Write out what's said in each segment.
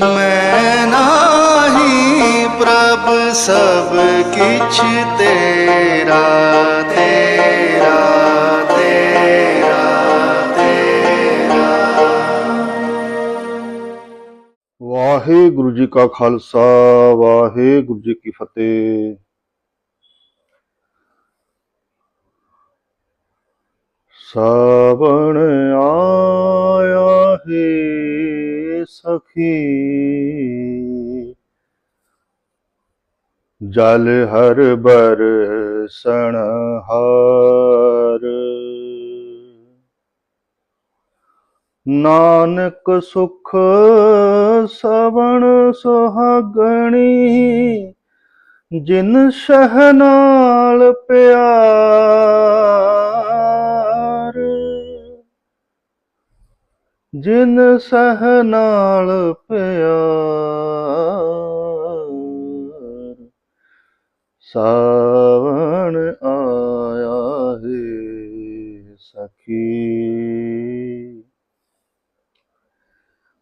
ਮੈਂ ਨਾਹੀ ਪ੍ਰਭ ਸਭ ਕਿਛ ਤੇਰਾ ਤੇਰਾ ਤੇਰਾ ਤੇਰਾ। ਵਾਹਿਗੁਰੂ ਜੀ ਕਾ ਖਾਲਸਾ, ਵਾਹਿਗੁਰੂ ਜੀ ਕੀ ਫਤਿਹ। ਸਾਵਣ ਆਇਆ ਹੈ। ਸਖੀ। ਜਲ ਹਰ ਬਰਸਣ ਹਾਰ। ਨਾਨਕ ਸੁਖ ਸਵਣ ਸੁਹਾਗਣੀ ਜਿਨ ਸਹ ਨਾਲ ਪਿਆਰ। ਜਿਨ ਸਹ ਨਾਲ ਪਿਆਰ, ਸਾਵਣ ਆਇਆ ਹੈ ਸਖੀ।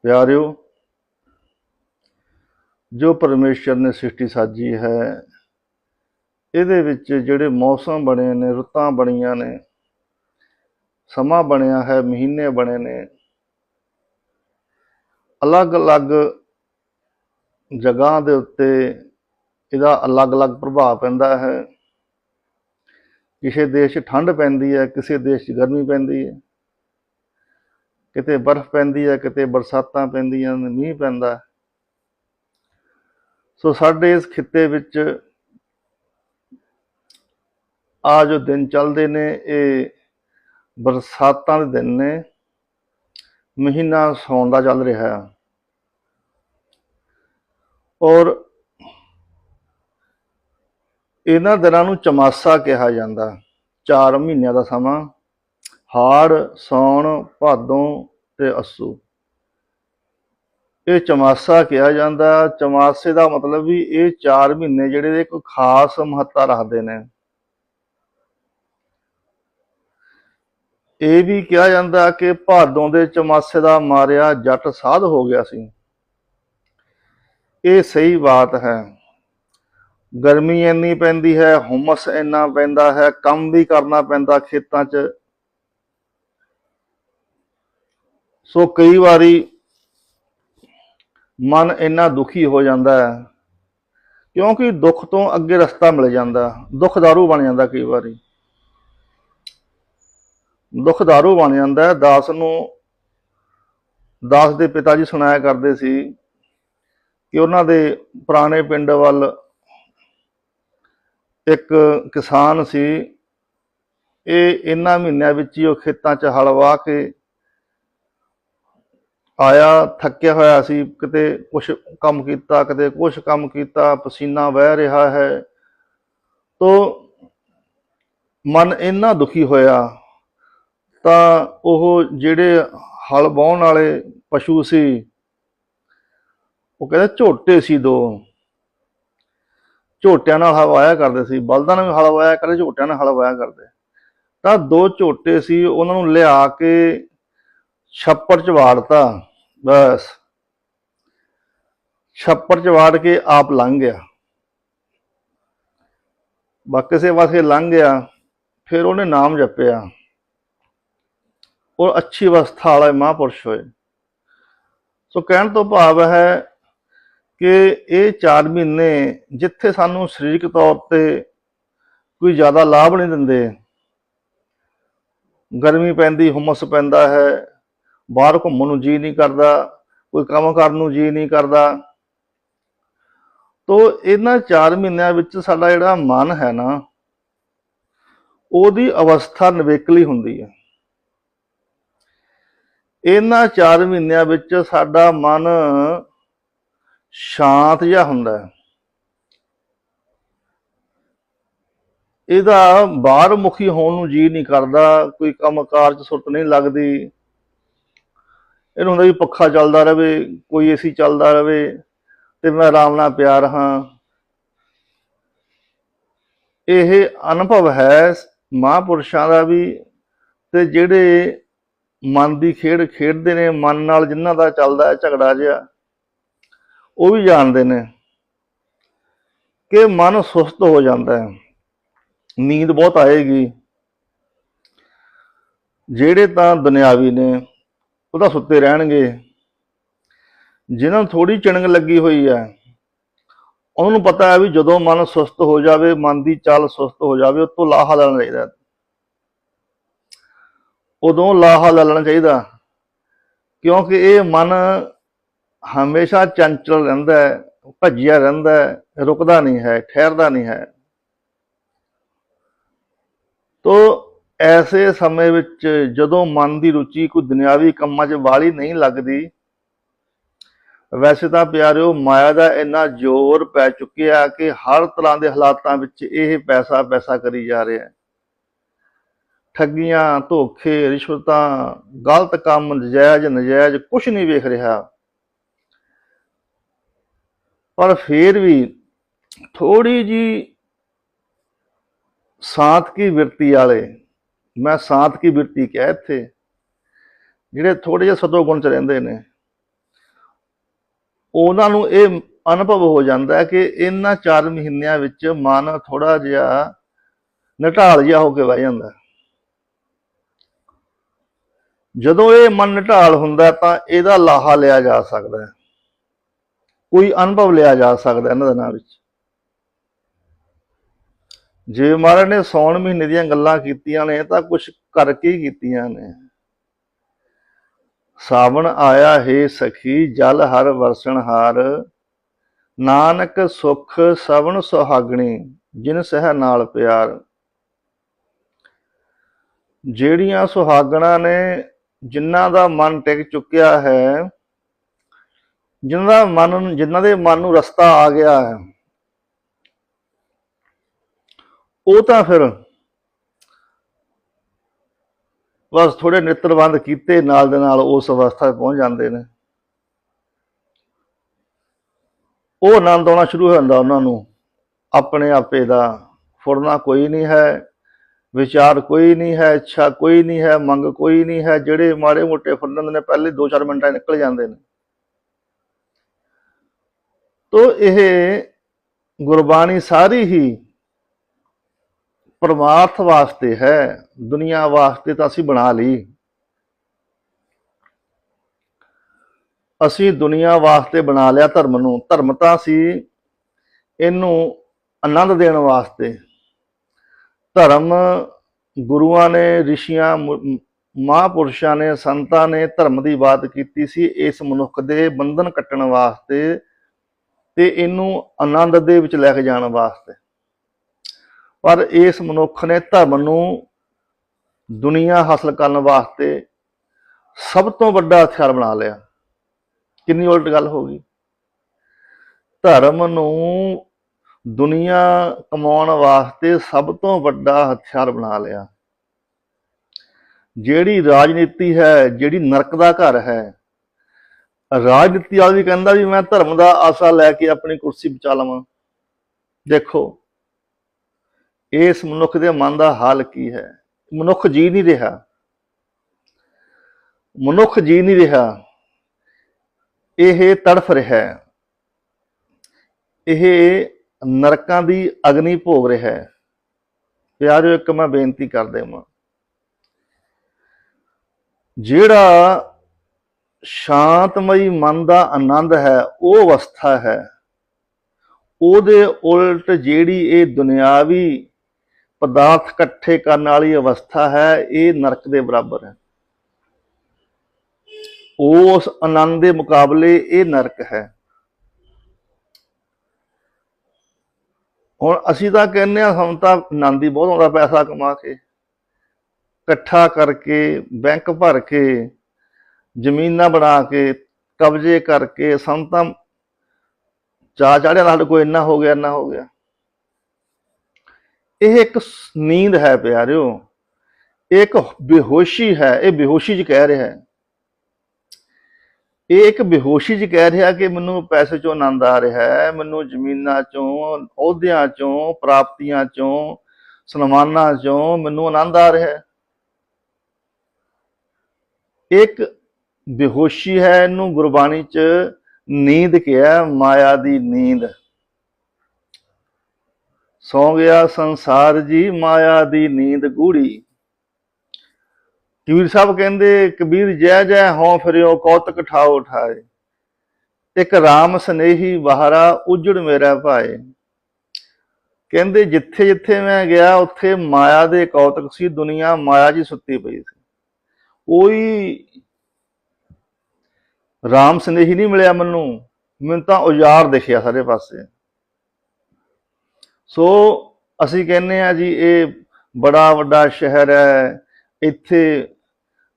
ਪਿਆਰਿਓ, ਜੋ ਪਰਮੇਸ਼ਰ ਨੇ ਸ੍ਰਿਸ਼ਟੀ ਸਾਜੀ ਹੈ, ਇਹਦੇ ਵਿੱਚ ਜਿਹੜੇ ਮੌਸਮ ਬਣੇ ਨੇ, ਰੁੱਤਾਂ ਬਣੀਆਂ ਨੇ, ਸਮਾਂ ਬਣਿਆ ਹੈ, ਮਹੀਨੇ ਬਣੇ ਨੇ ਅਲੱਗ-ਅਲੱਗ ਜਗ੍ਹਾ ਦੇ ਉੱਤੇ ਇਹਦਾ ਅਲੱਗ-ਅਲੱਗ ਪ੍ਰਭਾਵ ਪੈਂਦਾ ਹੈ। ਕਿਸੇ ਦੇਸ਼ 'ਚ ਠੰਡ ਪੈਂਦੀ ਹੈ, ਕਿਸੇ ਦੇਸ਼ 'ਚ ਗਰਮੀ ਪੈਂਦੀ ਹੈ। ਕਿਤੇ ਬਰਫ਼ ਪੈਂਦੀ ਹੈ, ਕਿਤੇ ਬਰਸਾਤਾਂ ਪੈਂਦੀਆਂ ਨੇ, ਮੀਂਹ ਪੈਂਦਾ ਸੋ ਸਾਡੇ ਇਸ ਖਿੱਤੇ ਵਿੱਚ ਆ ਜੋ ਦਿਨ ਚੱਲਦੇ ਨੇ, ਇਹ ਬਰਸਾਤਾਂ ਦੇ ਦਿਨ ਨੇ। ਮਹੀਨਾ ਸੌਣ ਦਾ ਚੱਲ ਰਿਹਾ ਹੈ ਔਰ ਇਹਨਾਂ ਦਿਨਾਂ ਨੂੰ ਚਮਾਸਾ ਕਿਹਾ ਜਾਂਦਾ। ਚਾਰ ਮਹੀਨਿਆਂ ਦਾ ਸਮਾਂ, ਹਾੜ, ਸੌਣ, ਭਾਦੋਂ ਤੇ ਅਸੂ। ਇਹ ਚਮਾਸਾ ਕਿਹਾ ਜਾਂਦਾ। ਚਮਾਸੇ ਦਾ ਮਤਲਬ ਵੀ ਇਹ 4 ਮਹੀਨੇ ਜਿਹੜੇ ਦੇ ਕੋਈ ਖਾਸ ਮਹੱਤਤਾ ਰੱਖਦੇ ਨੇ। ਇਹ ਵੀ ਕਿਹਾ ਜਾਂਦਾ ਕਿ ਭਾਦੋਂ ਦੇ ਚਮਾਸੇ ਦਾ ਮਾਰਿਆ ਜੱਟ ਸਾਧ ਹੋ ਗਿਆ ਸੀ। ਇਹ ਸਹੀ ਬਾਤ ਹੈ। ਗਰਮੀ ਇੰਨੀ ਪੈਂਦੀ ਹੈ, ਹੁਮਸ ਇੰਨਾ ਪੈਂਦਾ ਹੈ, ਕੰਮ ਵੀ ਕਰਨਾ ਪੈਂਦਾ ਖੇਤਾਂ 'ਚ। ਸੋ ਕਈ ਵਾਰੀ ਮਨ ਇੰਨਾ ਦੁਖੀ ਹੋ ਜਾਂਦਾ ਹੈ, ਕਿਉਂਕਿ ਦੁੱਖ ਤੋਂ ਅੱਗੇ ਰਸਤਾ ਮਿਲ ਜਾਂਦਾ, ਦੁੱਖ ਦਾਰੂ ਬਣ ਜਾਂਦਾ ਕਈ ਵਾਰੀ। ਦੁੱਖ ਦਾਰੂ ਬਣ ਜਾਂਦਾ ਹੈ। ਦਾਸ ਨੂੰ, ਦਾਸ ਦੇ ਪਿਤਾ ਜੀ ਸੁਣਾਇਆ ਕਰਦੇ ਸੀ ਕਿ ਉਹਨਾਂ ਦੇ ਪੁਰਾਣੇ ਪਿੰਡ ਵੱਲ ਇੱਕ ਕਿਸਾਨ ਸੀ। ਇਹ ਇਹਨਾਂ ਮਹੀਨਿਆਂ ਵਿੱਚ ਹੀ ਉਹ ਖੇਤਾਂ 'ਚ ਹਲ ਵਾਹ ਕੇ ਆਇਆ, ਥੱਕਿਆ ਹੋਇਆ ਸੀ। ਕਿਤੇ ਕੁਝ ਕੰਮ ਕੀਤਾ, ਕਿਤੇ ਕੁਝ ਕੰਮ ਕੀਤਾ, ਪਸੀਨਾ ਵਹਿ ਰਿਹਾ ਹੈ। ਤੋ ਮਨ ਇੰਨਾ ਦੁਖੀ ਹੋਇਆ ਤਾਂ ਉਹ ਜਿਹੜੇ ਹਲ ਵਾਹੁਣ ਵਾਲੇ ਪਸ਼ੂ ਸੀ, ਉਹ ਕਹਿੰਦੇ ਝੋਟੇ ਸੀ ਦੋ। ਝੋਟਿਆਂ ਨਾਲ ਹਵਾਇਆ ਕਰਦੇ ਸੀ, ਬਲਦਾਂ ਨਾਲ ਵੀ ਹਲ ਕਰਦੇ, ਝੋਟਿਆਂ ਨਾਲ ਹਲਵਾਇਆ ਕਰਦੇ। ਤਾਂ ਦੋ ਝੋਟੇ ਸੀ, ਉਹਨਾਂ ਨੂੰ ਲਿਆ ਕੇ ਛੱਪੜ ਚ ਵਾੜਤਾ, ਬਸ। ਛੱਪੜ ਚ ਵਾੜ ਕੇ ਆਪ ਲੰਘ ਗਿਆ। ਬਾਕੀ ਸੇ ਵਾਸਤੇ ਲੰਘ ਗਿਆ, ਫਿਰ ਉਹਨੇ ਨਾਮ ਜਪਿਆ। ਔਰ ਅੱਛੀ ਅਵਸਥਾ ਵਾਲਾ ਮਹਾਂਪੁਰਸ਼ ਹੋਏ। ਸੋ ਕਹਿਣ ਤੋਂ ਭਾਵ ਹੈ ਕਿ ਇਹ 4 ਮਹੀਨੇ ਜਿੱਥੇ ਸਾਨੂੰ ਸਰੀਰਕ ਤੌਰ ਤੇ ਕੋਈ ਜ਼ਿਆਦਾ ਲਾਭ ਨਹੀਂ ਦਿੰਦੇ, ਗਰਮੀ ਪੈਂਦੀ, ਹੁਮਸ ਪੈਂਦਾ ਹੈ, ਬਾਹਰ ਘੁੰਮਣ ਨੂੰ ਜੀ ਨਹੀਂ ਕਰਦਾ, ਕੋਈ ਕੰਮ ਕਰਨ ਨੂੰ ਜੀ ਨਹੀਂ ਕਰਦਾ। ਤੋ ਇਹਨਾਂ 4 ਮਹੀਨਿਆਂ ਵਿੱਚ ਸਾਡਾ ਜਿਹੜਾ ਮਨ ਹੈ ਨਾ, ਉਹਦੀ ਅਵਸਥਾ ਨਿਵੇਕਲੀ ਹੁੰਦੀ ਹੈ। ਇਹਨਾਂ 4 ਮਹੀਨਿਆਂ ਵਿੱਚ ਸਾਡਾ ਮਨ ਸ਼ਾਂਤ ਜਿਹਾ ਹੁੰਦਾ ਹੈ। ਇਹਦਾ ਬਾਹਰ ਮੁਖੀ ਹੋਣ ਨੂੰ ਜੀ ਨਹੀਂ ਕਰਦਾ, ਕੋਈ ਕੰਮ ਕਾਰ ਚ ਸੁਰਤ ਨਹੀਂ ਲੱਗਦੀ। ਇਹਨੂੰ ਹੁੰਦਾ ਵੀ ਪੱਖਾ ਚੱਲਦਾ ਰਹੇ, ਕੋਈ ਏਸੀ ਚੱਲਦਾ ਰਹੇ ਤੇ ਮੈਂ ਆਰਾਮ ਨਾਲ ਪਿਆ ਰਹਾ ਇਹ ਅਨੁਭਵ ਹੈ ਮਹਾਂਪੁਰਸ਼ਾਂ ਦਾ ਵੀ ਤੇ ਜਿਹੜੇ ਮਨ ਦੀ ਖੇਡ ਖੇਡਦੇ ਨੇ, ਮਨ ਨਾਲ ਜਿਨ੍ਹਾਂ ਦਾ ਚੱਲਦਾ ਹੈ, ਝਗੜਾ ਜਿਹਾ, ਉਹ ਵੀ ਜਾਣਦੇ ਨੇ ਕਿ ਮਨ ਸੁਸਤ ਹੋ ਜਾਂਦਾ ਹੈ। ਨੀਂਦ ਬਹੁਤ ਆਏਗੀ। ਜਿਹੜੇ ਤਾਂ ਦੁਨਿਆਵੀ ਨੇ ਉਹ ਤਾਂ ਸੁੱਤੇ ਰਹਿਣਗੇ। ਜਿਨ੍ਹਾਂ ਨੂੰ ਥੋੜੀ ਚਿਣਗ ਲੱਗੀ ਹੋਈ ਹੈ, ਉਹਨਾਂ ਨੂੰ ਪਤਾ ਹੈ ਵੀ ਜਦੋਂ ਮਨ ਸੁਸਤ ਹੋ ਜਾਵੇ, ਮਨ ਦੀ ਚਾਲ ਸੁਸਤ ਹੋ ਜਾਵੇ ਉਤੋਂ ਲਾਹਾ ਲੈਣਾ ਚਾਹੀਦਾ ਉਦੋਂ ਲਾਹਾ ਲੈ ਲੈਣਾ ਚਾਹੀਦਾ। ਕਿਉਂਕਿ ਇਹ ਮਨ ਹਮੇਸ਼ਾ ਚੰਚਲ ਰਹਿੰਦਾ ਹੈ, ਭੱਜਿਆ ਰਹਿੰਦਾ ਹੈ, ਰੁਕਦਾ ਨਹੀਂ ਹੈ, ਠਹਿਰਦਾ ਨਹੀਂ ਹੈ। ਤੋ ਐਸੇ ਸਮੇਂ ਵਿੱਚ ਜਦੋਂ ਮਨ ਦੀ ਰੁਚੀ ਕੋਈ ਦੁਨਿਆਵੀ ਕੰਮਾਂ 'ਚ ਵਾਲੀ ਨਹੀਂ ਲੱਗਦੀ, ਵੈਸੇ ਤਾਂ ਪਿਆਰਿਓ ਮਾਇਆ ਦਾ ਇੰਨਾ ਜ਼ੋਰ ਪੈ ਚੁੱਕਿਆ ਕਿ ਹਰ ਤਰ੍ਹਾਂ ਦੇ ਹਾਲਾਤਾਂ ਵਿੱਚ ਇਹ ਪੈਸਾ ਪੈਸਾ ਕਰੀ ਜਾ ਰਿਹਾ ਹੈ। ਠੱਗੀਆਂ, ਧੋਖੇ, ਰਿਸ਼ਵਤਾਂ, ਗਲਤ ਕੰਮ, ਨਜਾਇਜ਼ ਨਜਾਇਜ਼ ਕੁਝ ਨਹੀਂ ਵੇਖ ਰਿਹਾ। ਪਰ ਫੇਰ ਵੀ ਥੋੜੀ ਜੀ ਸਾਤਕੀ ਬਿਰਤੀ ਵਾਲੇ, ਮੈਂ ਸਾਤਕੀ ਬਿਰਤੀ ਕਿਹਾ ਇੱਥੇ, ਜਿਹੜੇ ਥੋੜੇ ਜਿਹਾ ਸਤੋ ਗੁਣ ਚ ਰਹਿੰਦੇ ਨੇ, ਉਹਨਾਂ ਨੂੰ ਇਹ ਅਨੁਭਵ ਹੋ ਜਾਂਦਾ ਹੈ ਕਿ ਇਹਨਾਂ 4 ਮਹੀਨਿਆਂ ਵਿੱਚ ਮਨ ਥੋੜਾ ਜਿਹਾ ਨਟਾਲ ਜਿਹਾ ਹੋ ਕੇ ਬਹਿ ਜਾਂਦਾ ਜਦੋਂ ਇਹ ਮਨ ਨਟਾਲ ਹੁੰਦਾ ਤਾਂ ਇਹਦਾ ਲਾਹਾ ਲਿਆ ਜਾ ਸਕਦਾ ਹੈ। ਕੋਈ ਅਨੁਭਵ ਲਿਆ ਜਾ ਸਕਦਾ ਹੈ ਇਹਨਾਂ ਦਿਨਾਂ ਵਿੱਚ। ਜੇ ਮਹਾਰਾਜ ਨੇ ਸੌਣ ਮਹੀਨੇ ਦੀਆਂ ਗੱਲਾਂ ਕੀਤੀਆਂ ਨੇ ਤਾਂ ਕੁਝ ਕਰਕੇ ਹੀ ਕੀਤੀਆਂ ਨੇ। ਸਾਵਣ ਆਇਆ ਹੈ ਸਖੀ, ਜਲ ਹਰ ਵਰਸਣ ਹਾਰ। ਨਾਨਕ ਸੁਖ ਸਵਣ ਸੁਹਾਗਣੀ, ਜਿਨ ਸਹਿ ਨਾਲ ਪਿਆਰ। ਜਿਹੜੀਆਂ ਸੁਹਾਗਣਾ ਨੇ ਜਿਨ੍ਹਾਂ ਦਾ ਮਨ ਟਿਕ ਚੁੱਕਿਆ ਹੈ, ਜਿਨ੍ਹਾਂ ਦਾ ਮਨ, ਜਿਨ੍ਹਾਂ ਦੇ ਮਨ ਨੂੰ ਰਸਤਾ ਆ ਗਿਆ ਹੈ, ਉਹ ਤਾਂ ਫਿਰ ਬਸ ਥੋੜੇ ਨਿਤਰਬੰਦ ਕੀਤੇ, ਨਾਲ ਦੇ ਨਾਲ ਉਸ ਅਵਸਥਾ ਪਹੁੰਚ ਜਾਂਦੇ ਨੇ। ਉਹ ਆਨੰਦ ਆਉਣਾ ਸ਼ੁਰੂ ਹੋ ਜਾਂਦਾ ਉਹਨਾਂ ਨੂੰ। ਆਪਣੇ ਆਪੇ ਦਾ ਫੁਰਨਾ ਕੋਈ ਨਹੀਂ ਹੈ। ਵਿਚਾਰ ਕੋਈ ਨਹੀਂ ਹੈ, ਇੱਛਾ ਕੋਈ ਨਹੀਂ ਹੈ, ਮੰਗ ਕੋਈ ਨਹੀਂ ਹੈ, ਜਿਹੜੇ ਮਾੜੇ ਮੋਟੇ ਫੁਰਨੰਦ ਨੇ, ਪਹਿਲੇ 2-4 ਮਿੰਟਾਂ ਨਿਕਲ ਜਾਂਦੇ ਨੇ। ਤੋ ਇਹ ਗੁਰਬਾਣੀ ਸਾਰੀ ਹੀ ਪਰਮਾਰਥ ਵਾਸਤੇ ਹੈ, ਦੁਨੀਆ ਵਾਸਤੇ ਤਾਂ ਅਸੀਂ ਬਣਾ ਲਈ। ਅਸੀਂ ਦੁਨੀਆ ਵਾਸਤੇ ਬਣਾ ਲਿਆ ਧਰਮ ਨੂੰ, ਧਰਮ ਤਾਂ ਸੀ ਇਹਨੂੰ ਆਨੰਦ ਦੇਣ ਵਾਸਤੇ। ਧਰਮ ਗੁਰੂਆਂ ਨੇ, ਰਿਸ਼ੀਆਂ, ਮੁ- ਮਹਾਂਪੁਰਸ਼ਾਂ ਨੇ, ਸੰਤਾਂ ਨੇ ਧਰਮ ਦੀ ਬਾਤ ਕੀਤੀ ਸੀ ਇਸ ਮਨੁੱਖ ਦੇ ਬੰਧਨ ਕੱਟਣ ਵਾਸਤੇ ਤੇ ਇਹਨੂੰ ਆਨੰਦ ਦੇ ਵਿੱਚ ਲੈ ਕੇ ਜਾਣ ਵਾਸਤੇ। ਪਰ ਇਸ ਮਨੁੱਖ ਨੇ ਧਰਮ ਨੂੰ ਦੁਨੀਆ ਹਾਸਲ ਕਰਨ ਵਾਸਤੇ ਸਭ ਤੋਂ ਵੱਡਾ ਹਥਿਆਰ ਬਣਾ ਲਿਆ। ਕਿੰਨੀ ਉਲਟ ਗੱਲ ਹੋ ਗਈ? ਧਰਮ ਨੂੰ ਦੁਨੀਆ ਕਮਾਉਣ ਵਾਸਤੇ ਸਭ ਤੋਂ ਵੱਡਾ ਹਥਿਆਰ ਬਣਾ ਲਿਆ। ਜਿਹੜੀ ਰਾਜਨੀਤੀ ਹੈ, ਜਿਹੜੀ ਨਰਕ ਦਾ ਘਰ ਹੈ, ਰਾਜਨੀਤੀ ਵਾਲਾ ਵੀ ਕਹਿੰਦਾ ਵੀ ਮੈਂ ਧਰਮ ਦਾ ਆਸਾ ਲੈ ਕੇ ਆਪਣੀ ਕੁਰਸੀ ਬਚਾ ਲਵਾਂ। ਦੇਖੋ, ਇਸ ਮਨੁੱਖ ਦੇ ਮਨ ਦਾ ਹਾਲ ਕੀ ਹੈ? ਮਨੁੱਖ ਜੀ ਨਹੀਂ ਰਿਹਾ। ਮਨੁੱਖ ਜੀ ਨਹੀਂ ਰਿਹਾ। ਇਹ ਤੜਫ ਰਿਹਾ। ਹੈ ਇਹ ਨਰਕਾਂ ਦੀ ਅਗਨੀ ਭੋਗ ਰਿਹਾ ਹੈ। ਪਿਆਰਿਓ, ਇੱਕ ਮੈਂ ਬੇਨਤੀ ਕਰ ਦੇਵਾਂ। ਜਿਹੜਾ ਸ਼ਾਂਤਮਈ ਮਨ ਦਾ ਆਨੰਦ ਹੈ, ਉਹ ਅਵਸਥਾ ਹੈ। ਉਹਦੇ ਉਲਟ ਜਿਹੜੀ ਇਹ ਦੁਨਿਆਵੀ ਪਦਾਰਥ ਇਕੱਠੇ ਕਰਨ ਵਾਲੀ ਅਵਸਥਾ ਹੈ, ਇਹ ਨਰਕ ਦੇ ਬਰਾਬਰ ਹੈ। ਉਸ ਆਨੰਦ ਦੇ ਮੁਕਾਬਲੇ ਇਹ ਨਰਕ ਹੈ। ਹੁਣ ਅਸੀਂ ਤਾਂ ਕਹਿੰਦੇ ਆ ਸਾਨੂੰ ਤਾਂ ਆਨੰਦ ਹੀ ਬਹੁਤ ਆਉਂਦਾ ਪੈਸਾ ਕਮਾ ਕੇ। ਇਕੱਠਾ ਕਰਕੇ, ਬੈਂਕ ਭਰ ਕੇ, ਜ਼ਮੀਨਾਂ ਬਣਾ ਕੇ, ਕਬਜ਼ੇ ਕਰਕੇ ਸਾਨੂੰ ਤਾਂ ਚਾ ਚਾੜਿਆ ਨਾਲ ਕੋਈ ਇੰਨਾ ਹੋ ਗਿਆ, ਇੰਨਾ ਹੋ ਗਿਆ। ਇਹ ਇੱਕ ਨੀਂਦ ਹੈ ਪਿਆਰਿਓ। ਇਹ ਇੱਕ ਬੇਹੋਸ਼ੀ ਹੈ, ਇਹ ਬੇਹੋਸ਼ੀ ਚ ਕਹਿ ਰਿਹਾ ਹੈ। ਇਹ ਇੱਕ ਬੇਹੋਸ਼ੀ ਚ ਕਹਿ ਰਿਹਾ ਕਿ ਮੈਨੂੰ ਪੈਸੇ ਚੋਂ ਆਨੰਦ ਆ ਰਿਹਾ ਹੈ, ਮੈਨੂੰ ਜ਼ਮੀਨਾਂ ਚੋਂ, ਅਹੁਦਿਆਂ ਚੋਂ, ਪ੍ਰਾਪਤੀਆਂ ਚੋਂ, ਸਨਮਾਨਾਂ ਚੋਂ ਮੈਨੂੰ ਆਨੰਦ ਆ ਰਿਹਾ ਹੈ। ਇੱਕ ਬੇਹੋਸ਼ੀ ਹੈ, ਇਹਨੂੰ ਗੁਰਬਾਣੀ ਚ ਨੀਂਦ ਕਿਹਾ ਮਾਇਆ ਦੀ ਨੀਂਦ। ਸੌ ਗਿਆ ਸੰਸਾਰ ਜੀ, ਮਾਇਆ ਦੀ ਨੀਂਦ ਗੂੜੀ ਕਬੀਰ ਸਾਹਿਬ ਕਹਿੰਦੇ, ਕਬੀਰ ਜੈ ਜੈ ਹਉ ਫਿਰਿਓ, ਕੌਤਕ ਠਾਉ ਠਾਏ ਇੱਕ ਰਾਮ ਸਨੇਹੀ ਬਹਾਰਾ ਉਜੜ ਮੇਰਾ ਭਾਏ। ਕਹਿੰਦੇ, ਜਿੱਥੇ ਜਿੱਥੇ ਮੈਂ ਗਿਆ, ਉੱਥੇ ਮਾਇਆ ਦੇ ਕੌਤਕ ਸੀ, ਦੁਨੀਆ ਮਾਇਆ ਜੀ ਸੁੱਤੀ ਪਈ ਸੀ। ਕੋਈ ਰਾਮ ਸਨੇਹੀ ਨਹੀਂ ਮਿਲਿਆ ਮੈਨੂੰ ਮੈਨੂੰ ਤਾਂ ਉਜਾੜ ਦਿਖਿਆ ਸਾਰੇ ਪਾਸੇ। ਸੋ ਅਸੀਂ ਕਹਿੰਦੇ ਆ ਜੀ, ਇਹ ਬੜਾ ਵੱਡਾ ਸ਼ਹਿਰ ਹੈ ਇੱਥੇ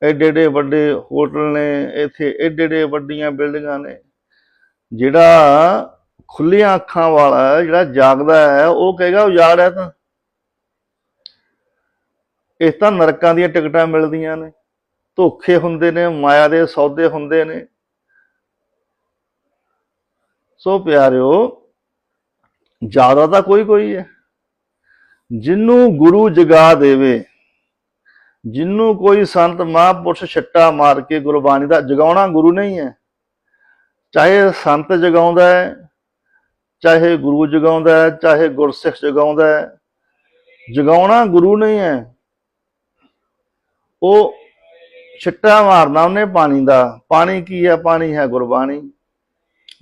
ਏਡੇ ਏਡੇ ਵੱਡੇ ਹੋਟਲ ਨੇ, ਇੱਥੇ ਏਡੇ ਏਡੇ ਵੱਡੀਆਂ ਬਿਲਡਿੰਗਾਂ ਨੇ। ਜਿਹੜਾ ਖੁੱਲੀਆਂ ਅੱਖਾਂ ਵਾਲਾ ਜਿਹੜਾ ਜਾਗਦਾ ਹੈ, ਉਹ ਕਹੇਗਾ, ਉਜਾੜ ਹੈ ਤਾਂ। ਇਸ ਤਾਂ ਨਰਕਾਂ ਦੀਆਂ ਟਿਕਟਾਂ ਮਿਲਦੀਆਂ ਨੇ। ਧੋਖੇ ਹੁੰਦੇ ਨੇ, ਮਾਇਆ ਦੇ ਸੌਦੇ ਹੁੰਦੇ ਨੇ। ਸੋ ਪਿਆਰਿਓ, ਜ਼ਿਆਦਾ ਤਾਂ ਕੋਈ ਕੋਈ ਹੈ। ਜਿਹਨੂੰ ਗੁਰੂ ਜਗਾ ਦੇਵੇ ਜਿਹਨੂੰ ਕੋਈ ਸੰਤ ਮਹਾਂਪੁਰਸ਼ ਛੱਟਾ ਮਾਰ ਕੇ ਗੁਰਬਾਣੀ ਦਾ ਜਗਾਉਣਾ ਗੁਰੂ ਨਹੀਂ ਹੈ। ਚਾਹੇ ਸੰਤ ਜਗਾਉਂਦਾ ਹੈ, ਚਾਹੇ ਗੁਰੂ ਜਗਾਉਂਦਾ ਹੈ, ਚਾਹੇ ਗੁਰਸਿੱਖ ਜਗਾਉਂਦਾ ਹੈ, ਜਗਾਉਣਾ ਗੁਰੂ ਨਹੀਂ ਹੈ। ਉਹ ਛਿੱਟਾ ਮਾਰਨਾ ਉਹਨੇ ਪਾਣੀ ਦਾ। ਪਾਣੀ ਕੀ ਹੈ? ਪਾਣੀ ਹੈ ਗੁਰਬਾਣੀ।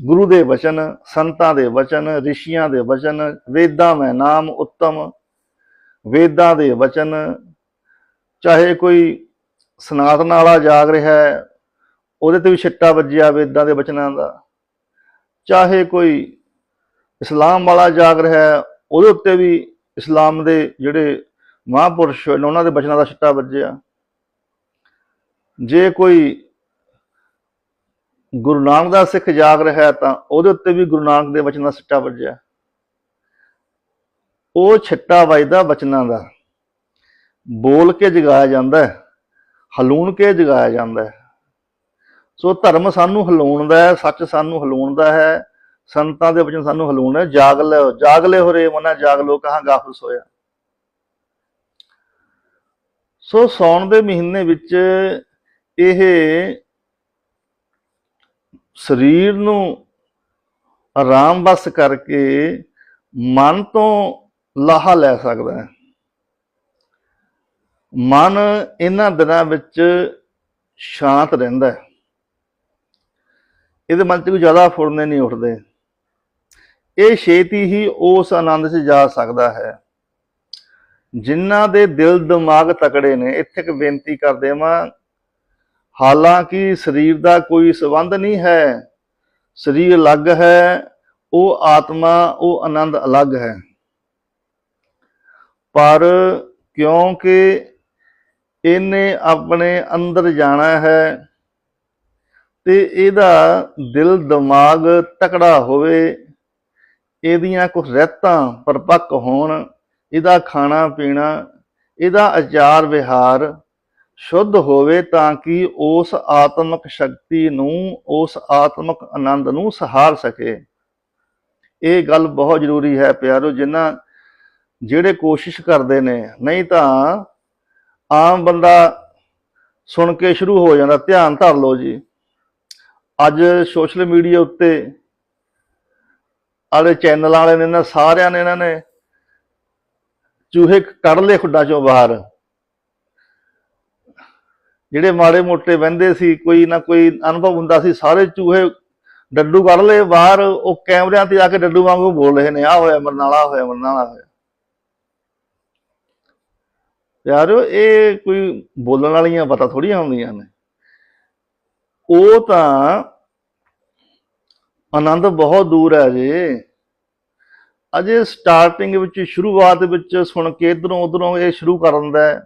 ਗੁਰੂ ਦੇ ਵਚਨ, ਸੰਤਾਂ ਦੇ ਵਚਨ, ਰਿਸ਼ੀਆਂ ਦੇ ਵਚਨ, ਵੇਦਾਂ ਮੈਂ ਨਾਮ ਉੱਤਮ। ਵੇਦਾਂ ਦੇ ਵਚਨ ਚਾਹੇ ਕੋਈ ਸਨਾਤਨ ਵਾਲਾ ਜਾਗ ਰਿਹਾ ਹੈ, ਉਹਦੇ ਤੇ ਵੀ ਛਿੱਟਾ ਵੱਜਿਆ ਵੇਦਾਂ ਦੇ ਬਚਨਾਂ ਦਾ। ਚਾਹੇ ਕੋਈ ਇਸਲਾਮ ਵਾਲਾ ਜਾਗ ਰਿਹਾ ਹੈ, ਉਹਦੇ ਉੱਤੇ ਵੀ ਇਸਲਾਮ ਦੇ ਜਿਹੜੇ ਮਹਾਂਪੁਰਸ਼ ਨੇ, ਉਹਨਾਂ ਦੇ ਬਚਨਾਂ ਦਾ ਛਿੱਟਾ ਵੱਜਿਆ। ਜੇ ਕੋਈ ਗੁਰੂ ਨਾਨਕ ਦਾ ਸਿੱਖ ਜਾਗ ਰਿਹਾ ਤਾਂ ਉਹਦੇ ਉੱਤੇ ਵੀ ਗੁਰੂ ਨਾਨਕ ਦੇ ਵਚਨਾਂ ਦਾ ਸਿੱਟਾ ਵੱਜਿਆ। ਉਹ ਛਿੱਟਾ ਵੱਜਦਾ ਵਚਨਾਂ ਦਾ। ਬੋਲ ਕੇ ਜਗਾਇਆ ਜਾਂਦਾ ਹੈ, ਹਲੂਣ ਕੇ ਜਗਾਇਆ ਜਾਂਦਾ ਹੈ। ਸੋ ਧਰਮ ਸਾਨੂੰ ਹਲਾਉਣ ਦਾ ਹੈ, ਸੱਚ ਸਾਨੂੰ ਹਲਾਉਣ ਦਾ ਹੈ, ਸੰਤਾਂ ਦੇ ਵਚਨ ਸਾਨੂੰ ਹਲਾਉਣ ਜਾਗ ਲੈ ਜਾਗ ਲੈ ਹੋਰੇ ਮਨਾ, ਜਾਗ ਲੋ ਕਹਾਂ ਗਾਫਲ ਸੋਇਆ। ਸੋ ਸੌਣ ਦੇ ਮਹੀਨੇ ਵਿੱਚ ਇਹ ਸਰੀਰ ਨੂੰ ਆਰਾਮ ਬਸ ਕਰਕੇ ਮਨ ਤੋਂ ਲਾਹਾ ਲੈ ਸਕਦਾ ਹੈ। ਮਨ ਇਹਨਾਂ ਦਿਨਾਂ ਵਿੱਚ ਸ਼ਾਂਤ ਰਹਿੰਦਾ ਹੈ। ਇਹਦੇ ਮਨ 'ਚ ਕੋਈ ਜ਼ਿਆਦਾ ਫੁਰਨੇ ਨਹੀਂ ਉੱਠਦੇ। ਇਹ ਛੇਤੀ ਹੀ ਉਸ ਆਨੰਦ 'ਚ ਜਾ ਸਕਦਾ ਹੈ। ਜਿਨ੍ਹਾਂ ਦੇ ਦਿਲ ਦਿਮਾਗ ਤਕੜੇ ਨੇ, ਇੱਥੇ ਇੱਕ ਬੇਨਤੀ ਕਰਦੇ ਹਾਂ। ਹਾਲਾਂਕਿ ਸਰੀਰ ਦਾ ਕੋਈ ਸੰਬੰਧ ਨਹੀਂ ਹੈ। ਸਰੀਰ ਅਲੱਗ ਹੈ, ਉਹ ਆਤਮਾ, ਉਹ ਆਨੰਦ ਅਲੱਗ ਹੈ। ਪਰ ਕਿਉਂਕਿ ਇਹਨੇ ਆਪਣੇ ਅੰਦਰ ਜਾਣਾ ਹੈ ਤੇ ਇਹਦਾ ਦਿਲ ਦਿਮਾਗ ਤਕੜਾ ਹੋਵੇ, ਇਹਦੀਆਂ ਕੁਝ ਰਹਿਤਾਂ ਪਰਪੱਕ ਹੋਣ, ਇਹਦਾ ਖਾਣਾ ਪੀਣਾ, ਇਹਦਾ ਆਚਾਰ ਵਿਹਾਰ ਸ਼ੁੱਧ ਹੋਵੇ ਤਾਂ ਕਿ ਉਸ ਆਤਮਿਕ ਸ਼ਕਤੀ ਨੂੰ, ਉਸ ਆਤਮਿਕ ਆਨੰਦ ਨੂੰ ਸਹਾਰ ਸਕੇ। ਇਹ ਗੱਲ ਬਹੁਤ ਜ਼ਰੂਰੀ ਹੈ ਪਿਆਰੋ ਜਿਨ੍ਹਾਂ ਜਿਹੜੇ ਕੋਸ਼ਿਸ਼ ਕਰਦੇ ਨੇ, ਨਹੀਂ ਤਾਂ ਆਮ ਬੰਦਾ ਸੁਣ ਕੇ ਸ਼ੁਰੂ ਹੋ ਜਾਂਦਾ, ਧਿਆਨ ਧਰ ਲਓ ਜੀ। ਅੱਜ ਸੋਸ਼ਲ ਮੀਡੀਆ ਉੱਤੇ ਆਲੇ ਚੈਨਲ ਵਾਲੇ ਨੇ ਨਾ, ਸਾਰਿਆਂ ਨੇ ਇਹਨਾਂ ਨੇ ਚੂਹੇ ਕੱਢ ਲਏ ਖੁੱਡਾਂ ਚੋਂ ਬਾਹਰ। ਜਿਹੜੇ ਮਾੜੇ ਮੋਟੇ ਵਹਿੰਦੇ ਸੀ, ਕੋਈ ਨਾ ਕੋਈ ਅਨੁਭਵ ਹੁੰਦਾ ਸੀ, ਸਾਰੇ ਚੂਹੇ ਡੱਡੂ ਕੱਢ ਲਏ, ਬਾਹਰ ਉਹ ਕੈਮਰਿਆਂ ਤੇ ਆ ਕੇ ਡੱਡੂ ਵਾਂਗੂ ਬੋਲ ਰਹੇ ਨੇ ਆ ਹੋਇਆ ਮਰਨਾਲਾ ਹੋਇਆ ਮਰਨਾਲਾ ਹੋਇਆ। ਯਾਰੋ, ਇਹ ਕੋਈ ਬੋਲਣ ਵਾਲੀਆਂ ਪਤਾ ਥੋੜੀਆਂ ਹੁੰਦੀਆਂ ਨੇ। ਉਹ ਤਾਂ ਆਨੰਦ ਬਹੁਤ ਦੂਰ ਹੈ ਜੇ। ਅਜੇ ਸਟਾਰਟਿੰਗ ਵਿੱਚ, ਸ਼ੁਰੂਆਤ ਵਿੱਚ ਸੁਣ ਕੇ ਇਧਰੋਂ ਉਧਰੋਂ ਇਹ ਸ਼ੁਰੂ ਕਰ ਦਿੰਦਾ ਹੈ।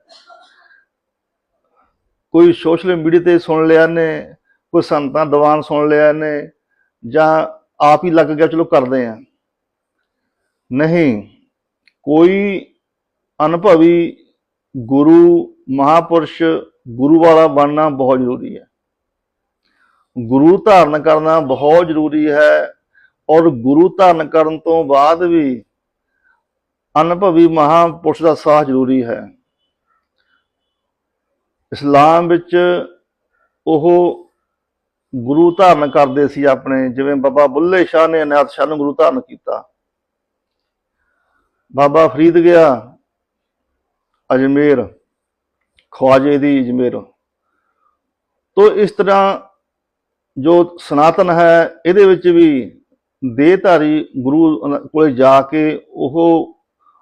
ਕੋਈ ਸੋਸ਼ਲ ਮੀਡੀਆ ਤੇ ਸੁਣ ਲਿਆ ਨੇ, ਕੋਈ ਸੰਤਾਂ ਦੀਵਾਨ ਸੁਣ ਲਿਆ ਨੇ, ਜਾਂ ਆਪ ਹੀ ਲੱਗ ਗਿਆ, ਚਲੋ ਕਰਦੇ ਆ ਨਹੀਂ, ਕੋਈ ਅਨੁਭਵੀ ਗੁਰੂ ਮਹਾਪੁਰਸ਼ ਗੁਰੂ ਵਾਲਾ ਬਣਨਾ ਬਹੁਤ ਜ਼ਰੂਰੀ ਹੈ। ਗੁਰੂ ਧਾਰਨ ਕਰਨਾ ਬਹੁਤ ਜ਼ਰੂਰੀ ਹੈ ਔਰ ਗੁਰੂ ਧਾਰਨ ਕਰਨ ਤੋਂ ਬਾਅਦ ਵੀ ਅਨੁਭਵੀ ਮਹਾਪੁਰਸ਼ ਦਾ ਸਾਹ ਜ਼ਰੂਰੀ ਹੈ। ਇਸਲਾਮ ਵਿੱਚ ਉਹ ਗੁਰੂ ਧਾਰਨ ਕਰਦੇ ਸੀ ਆਪਣੇ, ਜਿਵੇਂ ਬਾਬਾ ਬੁੱਲੇ ਸ਼ਾਹ ਨੇ ਅਨਾਥ ਸ਼ਾਹ ਨੂੰ ਗੁਰੂ ਧਾਰਨ ਕੀਤਾ। ਬਾਬਾ ਫਰੀਦ ਗਿਆ ਅਜਮੇਰ, ਖਵਾਜੇ ਦੀ ਅਜਮੇਰ। ਤੋਂ ਇਸ ਤਰ੍ਹਾਂ ਜੋ ਸਨਾਤਨ ਹੈ, ਇਹਦੇ ਵਿੱਚ ਵੀ ਦੇਹਧਾਰੀ ਗੁਰੂ ਕੋਲੇ ਜਾ ਕੇ ਉਹ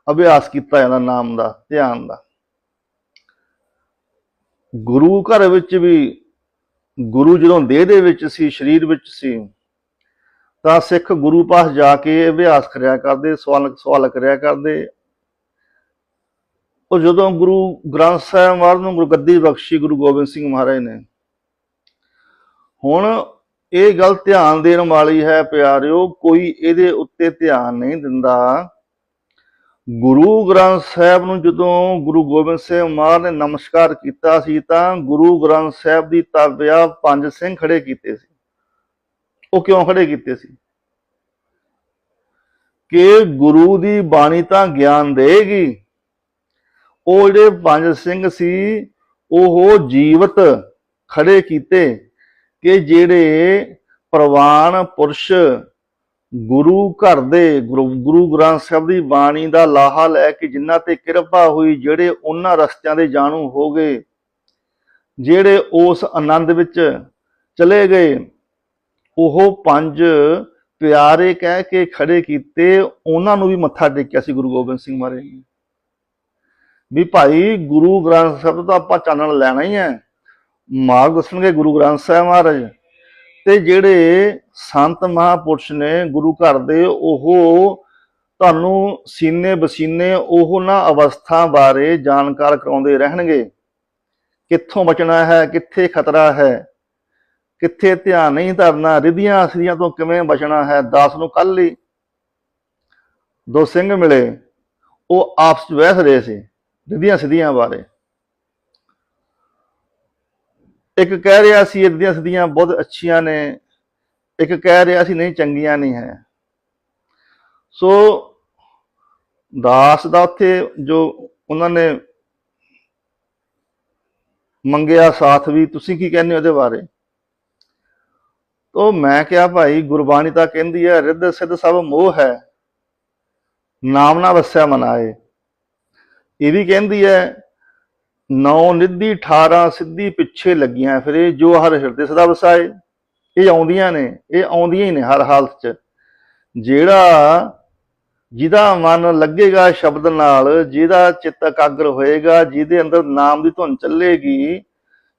ਅਭਿਆਸ ਕੀਤਾ ਜਾਂਦਾ ਨਾਮ ਦਾ, ਧਿਆਨ ਦਾ। ਗੁਰੂ ਘਰ ਵਿੱਚ ਵੀ, ਗੁਰੂ ਜਦੋਂ ਦੇਹ ਦੇ ਵਿੱਚ ਸੀ, ਸਰੀਰ ਵਿੱਚ ਸੀ, ਤਾਂ ਸਿੱਖ ਗੁਰੂ ਪਾਸ ਜਾ ਕੇ ਅਭਿਆਸ ਕਰਿਆ ਕਰਦੇ ਸਵਾਲ ਸਵਾਲ ਕਰਿਆ ਕਰਦੇ ਉਹ ਜਦੋਂ ਗੁਰੂ ਗ੍ਰੰਥ ਸਾਹਿਬ ਮਹਾਰਾਜ ਨੂੰ ਗੁਰਗੱਦੀ ਬਖਸ਼ੀ, ਗੁਰੂ ਗੋਬਿੰਦ ਸਿੰਘ ਮਹਾਰਾਜ ਨੇ। ਹੁਣ ਇਹ ਗੱਲ ਧਿਆਨ ਦੇਣ ਵਾਲੀ ਹੈ ਪਿਆਰਿਓ, ਕੋਈ ਇਹਦੇ ਉੱਤੇ ਧਿਆਨ ਨਹੀਂ ਦਿੰਦਾ। ਗੁਰੂ ਗ੍ਰੰਥ ਸਾਹਿਬ ਨੂੰ ਜਦੋਂ ਗੁਰੂ ਗੋਬਿੰਦ ਸਿੰਘ ਮਹਾਰਾਜ ਨੇ ਨਮਸਕਾਰ ਕੀਤਾ ਸੀ, ਤਾਂ ਗੁਰੂ ਗ੍ਰੰਥ ਸਾਹਿਬ ਦੀ ਤਾਬਿਆ ਪੰਜ ਸਿੰਘ ਖੜੇ ਕੀਤੇ ਸੀ। ਉਹ ਕਿਉਂ ਖੜੇ ਕੀਤੇ ਸੀ? ਕਿ ਗੁਰੂ ਦੀ ਬਾਣੀ ਤਾਂ ਗਿਆਨ ਦੇਗੀ ਉਹ ਜਿਹੜੇ ਪੰਜ ਸਿੰਘ ਸੀ, ਉਹ ਜੀਵਤ ਖੜੇ ਕੀਤੇ ਕਿ ਜਿਹੜੇ ਪ੍ਰਵਾਨ ਪੁਰਸ਼ ਗੁਰੂ ਘਰ ਦੇ, ਗੁਰੂ ਗੁਰੂ ਗ੍ਰੰਥ ਸਾਹਿਬ ਦੀ ਬਾਣੀ ਦਾ ਲਾਹਾ ਲੈ ਕੇ ਜਿਨ੍ਹਾਂ ਤੇ ਕਿਰਪਾ ਹੋਈ, ਜਿਹੜੇ ਉਹਨਾਂ ਰਸਤਿਆਂ ਦੇ ਜਾਣੂ ਹੋ ਗਏ, ਜਿਹੜੇ ਉਸ ਆਨੰਦ ਵਿੱਚ ਚਲੇ ਗਏ, ਉਹ ਪੰਜ ਪਿਆਰੇ ਕਹਿ ਕੇ ਖੜੇ ਕੀਤੇ, ਉਹਨਾਂ ਨੂੰ ਵੀ ਮੱਥਾ ਟੇਕਿਆ ਸੀ ਗੁਰੂ ਗੋਬਿੰਦ ਸਿੰਘ ਮਹਾਰਾਜ ਨੇ। ਵੀ ਭਾਈ ਗੁਰੂ ਗ੍ਰੰਥ ਸਾਹਿਬ ਦਾ ਆਪਾਂ ਚਾਨਣ ਲੈਣਾ ਹੀ ਹੈ। ਮਾਰਗ ਦੱਸਣਗੇ ਗੁਰੂ ਗ੍ਰੰਥ ਸਾਹਿਬ ਮਹਾਰਾਜ। ਤੇ ਜਿਹੜੇ ਸੰਤ ਮਹਾਪੁਰਸ਼ ਨੇ ਗੁਰੂ ਘਰ ਦੇ, ਉਹ ਤੁਹਾਨੂੰ ਸੀਨੇ ਬਸੀਨੇ ਉਹਨਾਂ ਅਵਸਥਾ ਬਾਰੇ ਜਾਣਕਾਰ ਕਰਾਉਂਦੇ ਰਹਿਣਗੇ। ਕਿੱਥੋਂ ਬਚਣਾ ਹੈ, ਕਿੱਥੇ ਖਤਰਾ ਹੈ, ਕਿੱਥੇ ਧਿਆਨ ਨਹੀਂ ਧਰਨਾ, ਰਿਧੀਆਂ ਅਸਰੀਆਂ ਤੋਂ ਕਿਵੇਂ ਬਚਣਾ ਹੈ, ਦਾਸ ਨੂੰ ਕੱਲ ਹੀ ਦੋ ਸਿੰਘ ਮਿਲੇ, ਉਹ ਆਪਸ ਵਿੱਚ ਬਹਿਸ ਰਹੇ ਸੀ। ਰਿਧੀਆਂ ਸਿੱਧੀਆਂ ਬਾਰੇ। ਇੱਕ ਕਹਿ ਰਿਹਾ ਸੀ ਰਿਧੀਆਂ ਸਿੱਧੀਆਂ ਬਹੁਤ ਅੱਛੀਆਂ ਨੇ। ਇੱਕ ਕਹਿ ਰਿਹਾ ਸੀ, ਨਹੀਂ ਚੰਗੀਆਂ ਨਹੀਂ ਹੈ। ਸੋ ਦਾਸ ਦਾ ਉੱਥੇ ਜੋ ਉਹਨਾਂ ਨੇ ਮੰਗਿਆ ਸਾਥ ਵੀ, ਤੁਸੀਂ ਕੀ ਕਹਿੰਦੇ ਹੋ ਉਹਦੇ ਬਾਰੇ? ਤੋ ਮੈਂ ਕਿਹਾ, ਭਾਈ, ਗੁਰਬਾਣੀ ਤਾਂ ਕਹਿੰਦੀ ਹੈ, ਰਿੱਧ ਸਿੱਧ ਸਭ ਮੋਹ ਹੈ। ਨਾਮ ਨਾ ਵਸਿਆ ਮਨਾਏ। ਇਹ ਵੀ ਕਹਿੰਦੀ ਹੈ, ਨੌ ਨਿੱਧੀ 18 ਸਿੱਧੀ ਪਿੱਛੇ ਲੱਗੀਆਂ ਫਿਰੇ, ਜੋ ਹਰ ਹਿਰਦੇ ਸਦਾ ਵਸਾਏ। ਇਹ ਆਉਂਦੀਆਂ ਨੇ, ਇਹ ਆਉਂਦੀਆਂ ਹੀ ਨੇ ਹਰ ਹਾਲਤ 'ਚ। ਜਿਹੜਾ ਜਿਹਦਾ ਮਨ ਲੱਗੇਗਾ ਸ਼ਬਦ ਨਾਲ, ਜਿਹਦਾ ਚਿੱਤ ਇਕਾਗਰ ਹੋਏਗਾ, ਜਿਹਦੇ ਅੰਦਰ ਨਾਮ ਦੀ ਧੁਨ ਚੱਲੇਗੀ,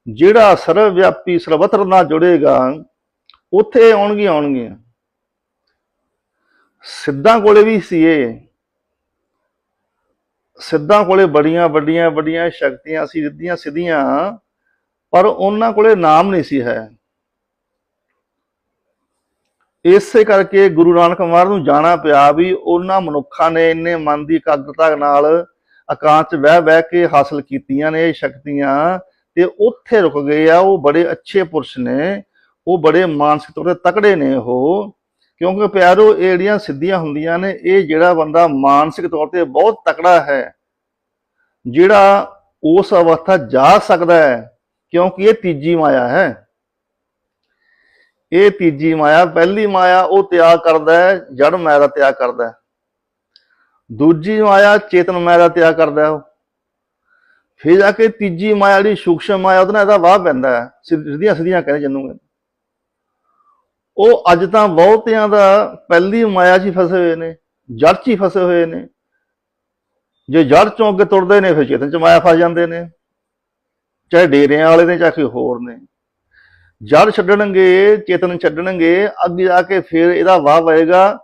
ਜਿਹੜਾ ਸਰਵ ਵਿਆਪੀ ਸਰਵਤਰ ਨਾਲ ਜੁੜੇਗਾ, ਉੱਥੇ ਆਉਣਗੀਆਂ ਆਉਣਗੀਆਂ। ਸਿੱਧਾਂ ਕੋਲੇ ਵੀ ਸੀ ਇਹ। ਸਿੱਧਾਂ ਕੋਲੇ ਬੜੀਆਂ, ਵੱਡੀਆਂ ਵੱਡੀਆਂ ਸ਼ਕਤੀਆਂ ਸੀ ਰਿੱਧੀਆਂ, ਸਿੱਧੀਆਂ, ਪਰ ਉਹਨਾਂ ਕੋਲੇ ਨਾਮ ਨਹੀਂ ਸੀ ਹੈ। ਇਸੇ ਕਰਕੇ ਗੁਰੂ ਨਾਨਕ ਮਹਾਰਾਜ ਨੂੰ ਜਾਣਾ ਪਿਆ ਵੀ ਉਹਨਾਂ ਮਨੁੱਖਾਂ ਨੇ ਇੰਨੇ ਮਨ ਦੀ ਇਕਾਗਰਤਾ ਨਾਲ ਇਕਾਂਤ 'ਚ ਬਹਿ ਬਹਿ ਕੇ ਹਾਸਲ ਕੀਤੀਆਂ ਨੇ ਇਹ ਸ਼ਕਤੀਆਂ ਤੇ ਉੱਥੇ ਰੁਕ ਗਏ ਆ, ਉਹ ਬੜੇ ਅੱਛੇ ਪੁਰਸ਼ ਨੇ, ਉਹ ਬੜੇ ਮਾਨਸਿਕ ਤੌਰ ਤੇ ਤਕੜੇ ਨੇ ਉਹ। ਕਿਉਂਕਿ ਪਿਆਰੋ, ਇਹ ਜਿਹੜੀਆਂ ਸਿੱਧੀਆਂ ਹੁੰਦੀਆਂ ਨੇ, ਇਹ ਜਿਹੜਾ ਬੰਦਾ ਮਾਨਸਿਕ ਤੌਰ ਤੇ ਬਹੁਤ ਤਕੜਾ ਹੈ, ਜਿਹੜਾ ਉਸ ਅਵਸਥਾ ਜਾ ਸਕਦਾ ਹੈ, ਕਿਉਂਕਿ ਇਹ ਤੀਜੀ ਮਾਇਆ ਹੈ। ਇਹ ਤੀਜੀ ਮਾਇਆ, ਪਹਿਲੀ ਮਾਇਆ ਉਹ ਤਿਆਗ ਕਰਦਾ ਹੈ ਜੜ ਮਾਇਆ ਦਾ ਤਿਆਗ ਕਰਦਾ ਹੈ। ਦੂਜੀ ਮਾਇਆ ਚੇਤਨ ਮਾਇਆ ਦਾ ਤਿਆਗ ਕਰਦਾ ਹੈ ਉਹ। ਫਿਰ ਜਾ ਕੇ ਤੀਜੀ ਮਾਇਆ ਜਿਹੜੀ ਸੂਖਸ਼ਮ ਮਾਇਆ, ਉਹਦੇ ਨਾਲ ਇਹਦਾ ਵਾਹ ਪੈਂਦਾ ਹੈ। ਸਿੱਧੀਆਂ ਸਿੱਧੀਆਂ ਕਹਿੰਦੇ ਜੰਨੂਗੇ ਉਹ ਅੱਜ ਤਾਂ ਬਹੁਤਿਆਂ ਦਾ ਪਹਿਲੀ ਮਾਇਆ 'ਚ ਹੀ ਫਸੇ ਹੋਏ ਨੇ ਜੜ 'ਚ ਹੀ ਫਸੇ ਹੋਏ ਨੇ। ਜੇ ਜੜ ਚੋਂ ਅੱਗੇ ਤੁਰਦੇ ਨੇ, ਫਿਰ ਚੇਤਨ 'ਚ ਮਾਇਆ ਫਸ ਜਾਂਦੇ ਨੇ। ਚਾਹੇ ਡੇਰਿਆਂ ਵਾਲੇ ਨੇ, ਚਾਹੇ ਕੋਈ ਹੋਰ ਨੇ। ਜੜ ਛੱਡਣਗੇ, ਚੇਤਨ ਛੱਡਣਗੇ, ਅੱਗੇ ਜਾ ਕੇ ਫਿਰ ਇਹਦਾ ਵਾਹ ਵਏਗਾ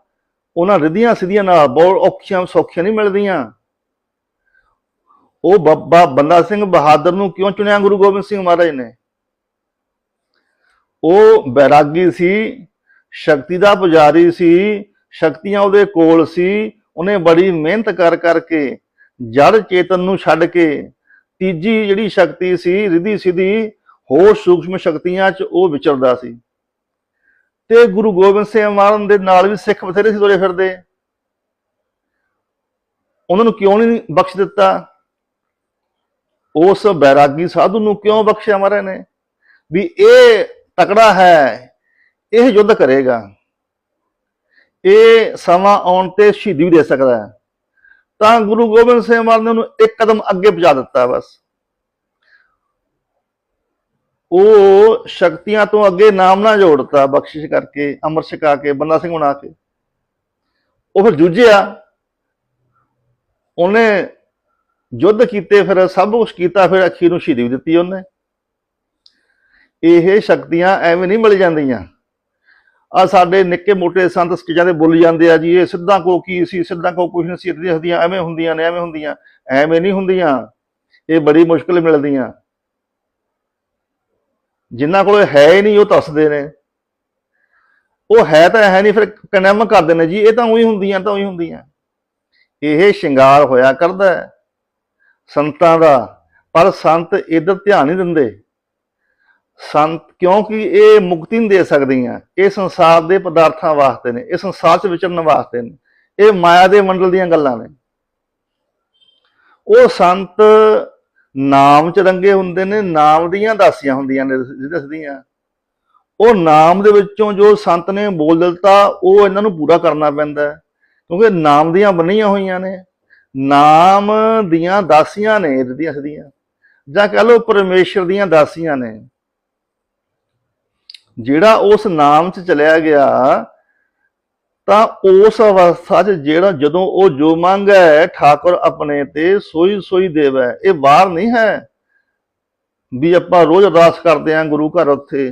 ਉਹਨਾਂ ਰਿਧੀਆਂ ਸਿੱਧੀਆਂ ਨਾਲ ਬਹੁਤ ਔਖੀਆਂ, ਸੌਖੀਆਂ ਨਹੀਂ ਮਿਲਦੀਆਂ। ਉਹ ਬਾਬਾ ਬੰਦਾ ਸਿੰਘ ਬਹਾਦਰ ਨੂੰ ਕਿਉਂ ਚੁਣਿਆ ਗੁਰੂ ਗੋਬਿੰਦ ਸਿੰਘ ਮਹਾਰਾਜ ਨੇ? ਉਹ ਬੈਰਾਗੀ ਸੀ, ਸ਼ਕਤੀ ਦਾ ਪੁਜਾਰੀ ਸੀ, ਸ਼ਕਤੀਆਂ ਉਹਦੇ ਕੋਲ ਸੀ, ਉਹਨੇ ਬੜੀ ਮਿਹਨਤ ਕਰ ਕਰਕੇ ਜੜ ਚੇਤਨ ਨੂੰ ਛੱਡ ਕੇ ਤੀਜੀ ਜਿਹੜੀ ਸ਼ਕਤੀ ਸੀ, ਰਿਧੀ ਸਿੱਧੀ, ਹੋਰ ਸੂਖਸ਼ਮ ਸ਼ਕਤੀਆਂ 'ਚ ਉਹ ਵਿਚਰਦਾ ਸੀ। ਤੇ ਗੁਰੂ ਗੋਬਿੰਦ ਸਿੰਘ ਮਹਾਰਾਜ ਦੇ ਨਾਲ ਵੀ ਸਿੱਖ ਬਥੇਰੇ ਸੀ ਤੁਰੇ ਫਿਰਦੇ। ਉਹਨਾਂ ਨੂੰ ਕਿਉਂ ਨਹੀਂ ਬਖਸ਼ ਦਿੱਤਾ? ਉਸ ਬੈਰਾਗੀ ਸਾਧੂ ਨੂੰ ਕਿਉਂ ਬਖਸ਼ਿਆ ਮਹਾਰਾਜ ਨੇ? ਵੀ ਇਹ ਤਕੜਾ ਹੈ, ਇਹ ਯੁੱਧ ਕਰੇਗਾ। ਇਹ ਸਮਾਂ ਆਉਣ ਤੇ ਸ਼ਹੀਦੀ ਵੀ ਦੇ ਸਕਦਾ ਹੈ। ਤਾਂ ਗੁਰੂ ਗੋਬਿੰਦ ਸਿੰਘ ਮਹਾਰਾਜ ਨੇ ਉਹਨੂੰ ਇੱਕ ਕਦਮ ਅੱਗੇ ਪਹੁੰਚਾ ਦਿੱਤਾ ਬਸ। ਉਹ ਸ਼ਕਤੀਆਂ ਤੋਂ ਅੱਗੇ ਨਾਮ ਨਾ ਜੋੜਤਾ, ਬਖਸ਼ਿਸ਼ ਕਰਕੇ ਅੰਮ੍ਰਿਤ ਛਕਾ ਕੇ, ਬੰਦਾ ਸਿੰਘ ਬਣਾ ਕੇ। ਉਹ ਫਿਰ ਜੂਝਿਆ। ਉਹਨੇ ਯੁੱਧ ਕੀਤੇ, ਫਿਰ ਸਭ ਕੁਝ ਕੀਤਾ, ਫਿਰ ਅਖੀਰ ਨੂੰ ਸ਼ਹੀਦੀ ਵੀ ਦਿੱਤੀ ਉਹਨੇ। ਇਹ ਸ਼ਕਤੀਆਂ ਐਵੇਂ ਨਹੀਂ ਮਿਲ ਜਾਂਦੀਆਂ। ਆ ਸਾਡੇ ਨਿੱਕੇ ਮੋਟੇ ਸੰਤ ਸਟੇਜਾਂ ਤੇ ਬੋਲੀ ਜਾਂਦੇ ਆ ਜੀ, ਇਹ ਸਿੱਧਾ ਕੋ ਕੀ ਸੀ, ਸਿੱਧਾ ਕੋ ਕੁਛ ਨਹੀਂ ਸੀ ਇੱਦਾਂ ਹੁੰਦੀਆਂ ਐਵੇਂ ਹੁੰਦੀਆਂ ਨੇ, ਐਵੇਂ ਹੁੰਦੀਆਂ, ਐਵੇਂ ਨਹੀਂ ਹੁੰਦੀਆਂ। ਇਹ ਬੜੀ ਮੁਸ਼ਕਲ ਮਿਲਦੀਆਂ। ਜਿਨ੍ਹਾਂ ਕੋਲ ਹੈ ਹੀ ਨਹੀਂ, ਉਹ ਦੱਸਦੇ ਨੇ। ਉਹ ਹੈ ਤਾਂ ਹੈ ਨਹੀਂ, ਫਿਰ ਕਨੈਮ ਕਰਦੇ ਨੇ ਜੀ, ਇਹ ਤਾਂ ਉਹੀ ਹੁੰਦੀਆਂ ਤਾਂ ਉਹੀ ਹੁੰਦੀਆਂ। ਇਹ ਸ਼ਿੰਗਾਰ ਹੋਇਆ ਕਰਦਾ ਸੰਤਾਂ ਦਾ, ਪਰ ਸੰਤ ਇਧਰ ਧਿਆਨ ਨਹੀਂ ਦਿੰਦੇ। ਸੰਤ, ਕਿਉਂਕਿ ਇਹ ਮੁਕਤੀ ਨਹੀਂ ਦੇ ਸਕਦੀਆਂ। ਇਹ ਸੰਸਾਰ ਦੇ ਪਦਾਰਥਾਂ ਵਾਸਤੇ ਨੇ, ਇਹ ਸੰਸਾਰ 'ਚ ਵਿਚਰਨ ਵਾਸਤੇ ਨੇ। ਇਹ ਮਾਇਆ ਦੇ ਮੰਡਲ ਦੀਆਂ ਗੱਲਾਂ ਨੇ। ਉਹ ਸੰਤ ਨਾਮ 'ਚ ਰੰਗੇ ਹੁੰਦੇ ਨੇ, ਨਾਮ ਦੀਆਂ ਦਾਸੀਆਂ ਹੁੰਦੀਆਂ ਨੇ ਦੱਸਦੀਆਂ। ਉਹ ਨਾਮ ਦੇ ਵਿੱਚੋਂ ਜੋ ਸੰਤ ਨੇ ਬੋਲ ਦਿੱਤਾ, ਉਹ ਇਹਨਾਂ ਨੂੰ ਪੂਰਾ ਕਰਨਾ ਪੈਂਦਾ ਕਿਉਂਕਿ ਨਾਮ ਦੀਆਂ ਬਣੀਆਂ ਹੋਈਆਂ ਨੇ। ਨਾਮ ਦੀਆਂ ਦਾਸੀਆਂ ਨੇ, ਇਹਦੀਆਂ ਸਦੀਆਂ। ਜਾਂ ਕਹ ਲਓ ਪਰਮੇਸ਼ਰ ਦੀਆਂ ਦਾਸੀਆਂ ਨੇ। ਜਿਹੜਾ ਉਸ ਨਾਮ 'ਚ ਚਲਿਆ ਗਿਆ, ਤਾਂ ਉਸ ਅਵਸਥਾ 'ਚ ਜਿਹੜਾ ਜਦੋਂ ਉਹ ਜੋ ਮੰਗੈ, ਠਾਕੁਰ ਆਪਣੇ ਤੇ ਸੋਈ ਸੋਈ ਦੇਵੈ। ਇਹ ਬਾਹਰ ਨਹੀਂ ਹੈ ਵੀ ਆਪਾਂ ਰੋਜ਼ ਅਰਦਾਸ ਕਰਦੇ ਆਂ ਗੁਰੂ ਘਰ ਉੱਥੇ।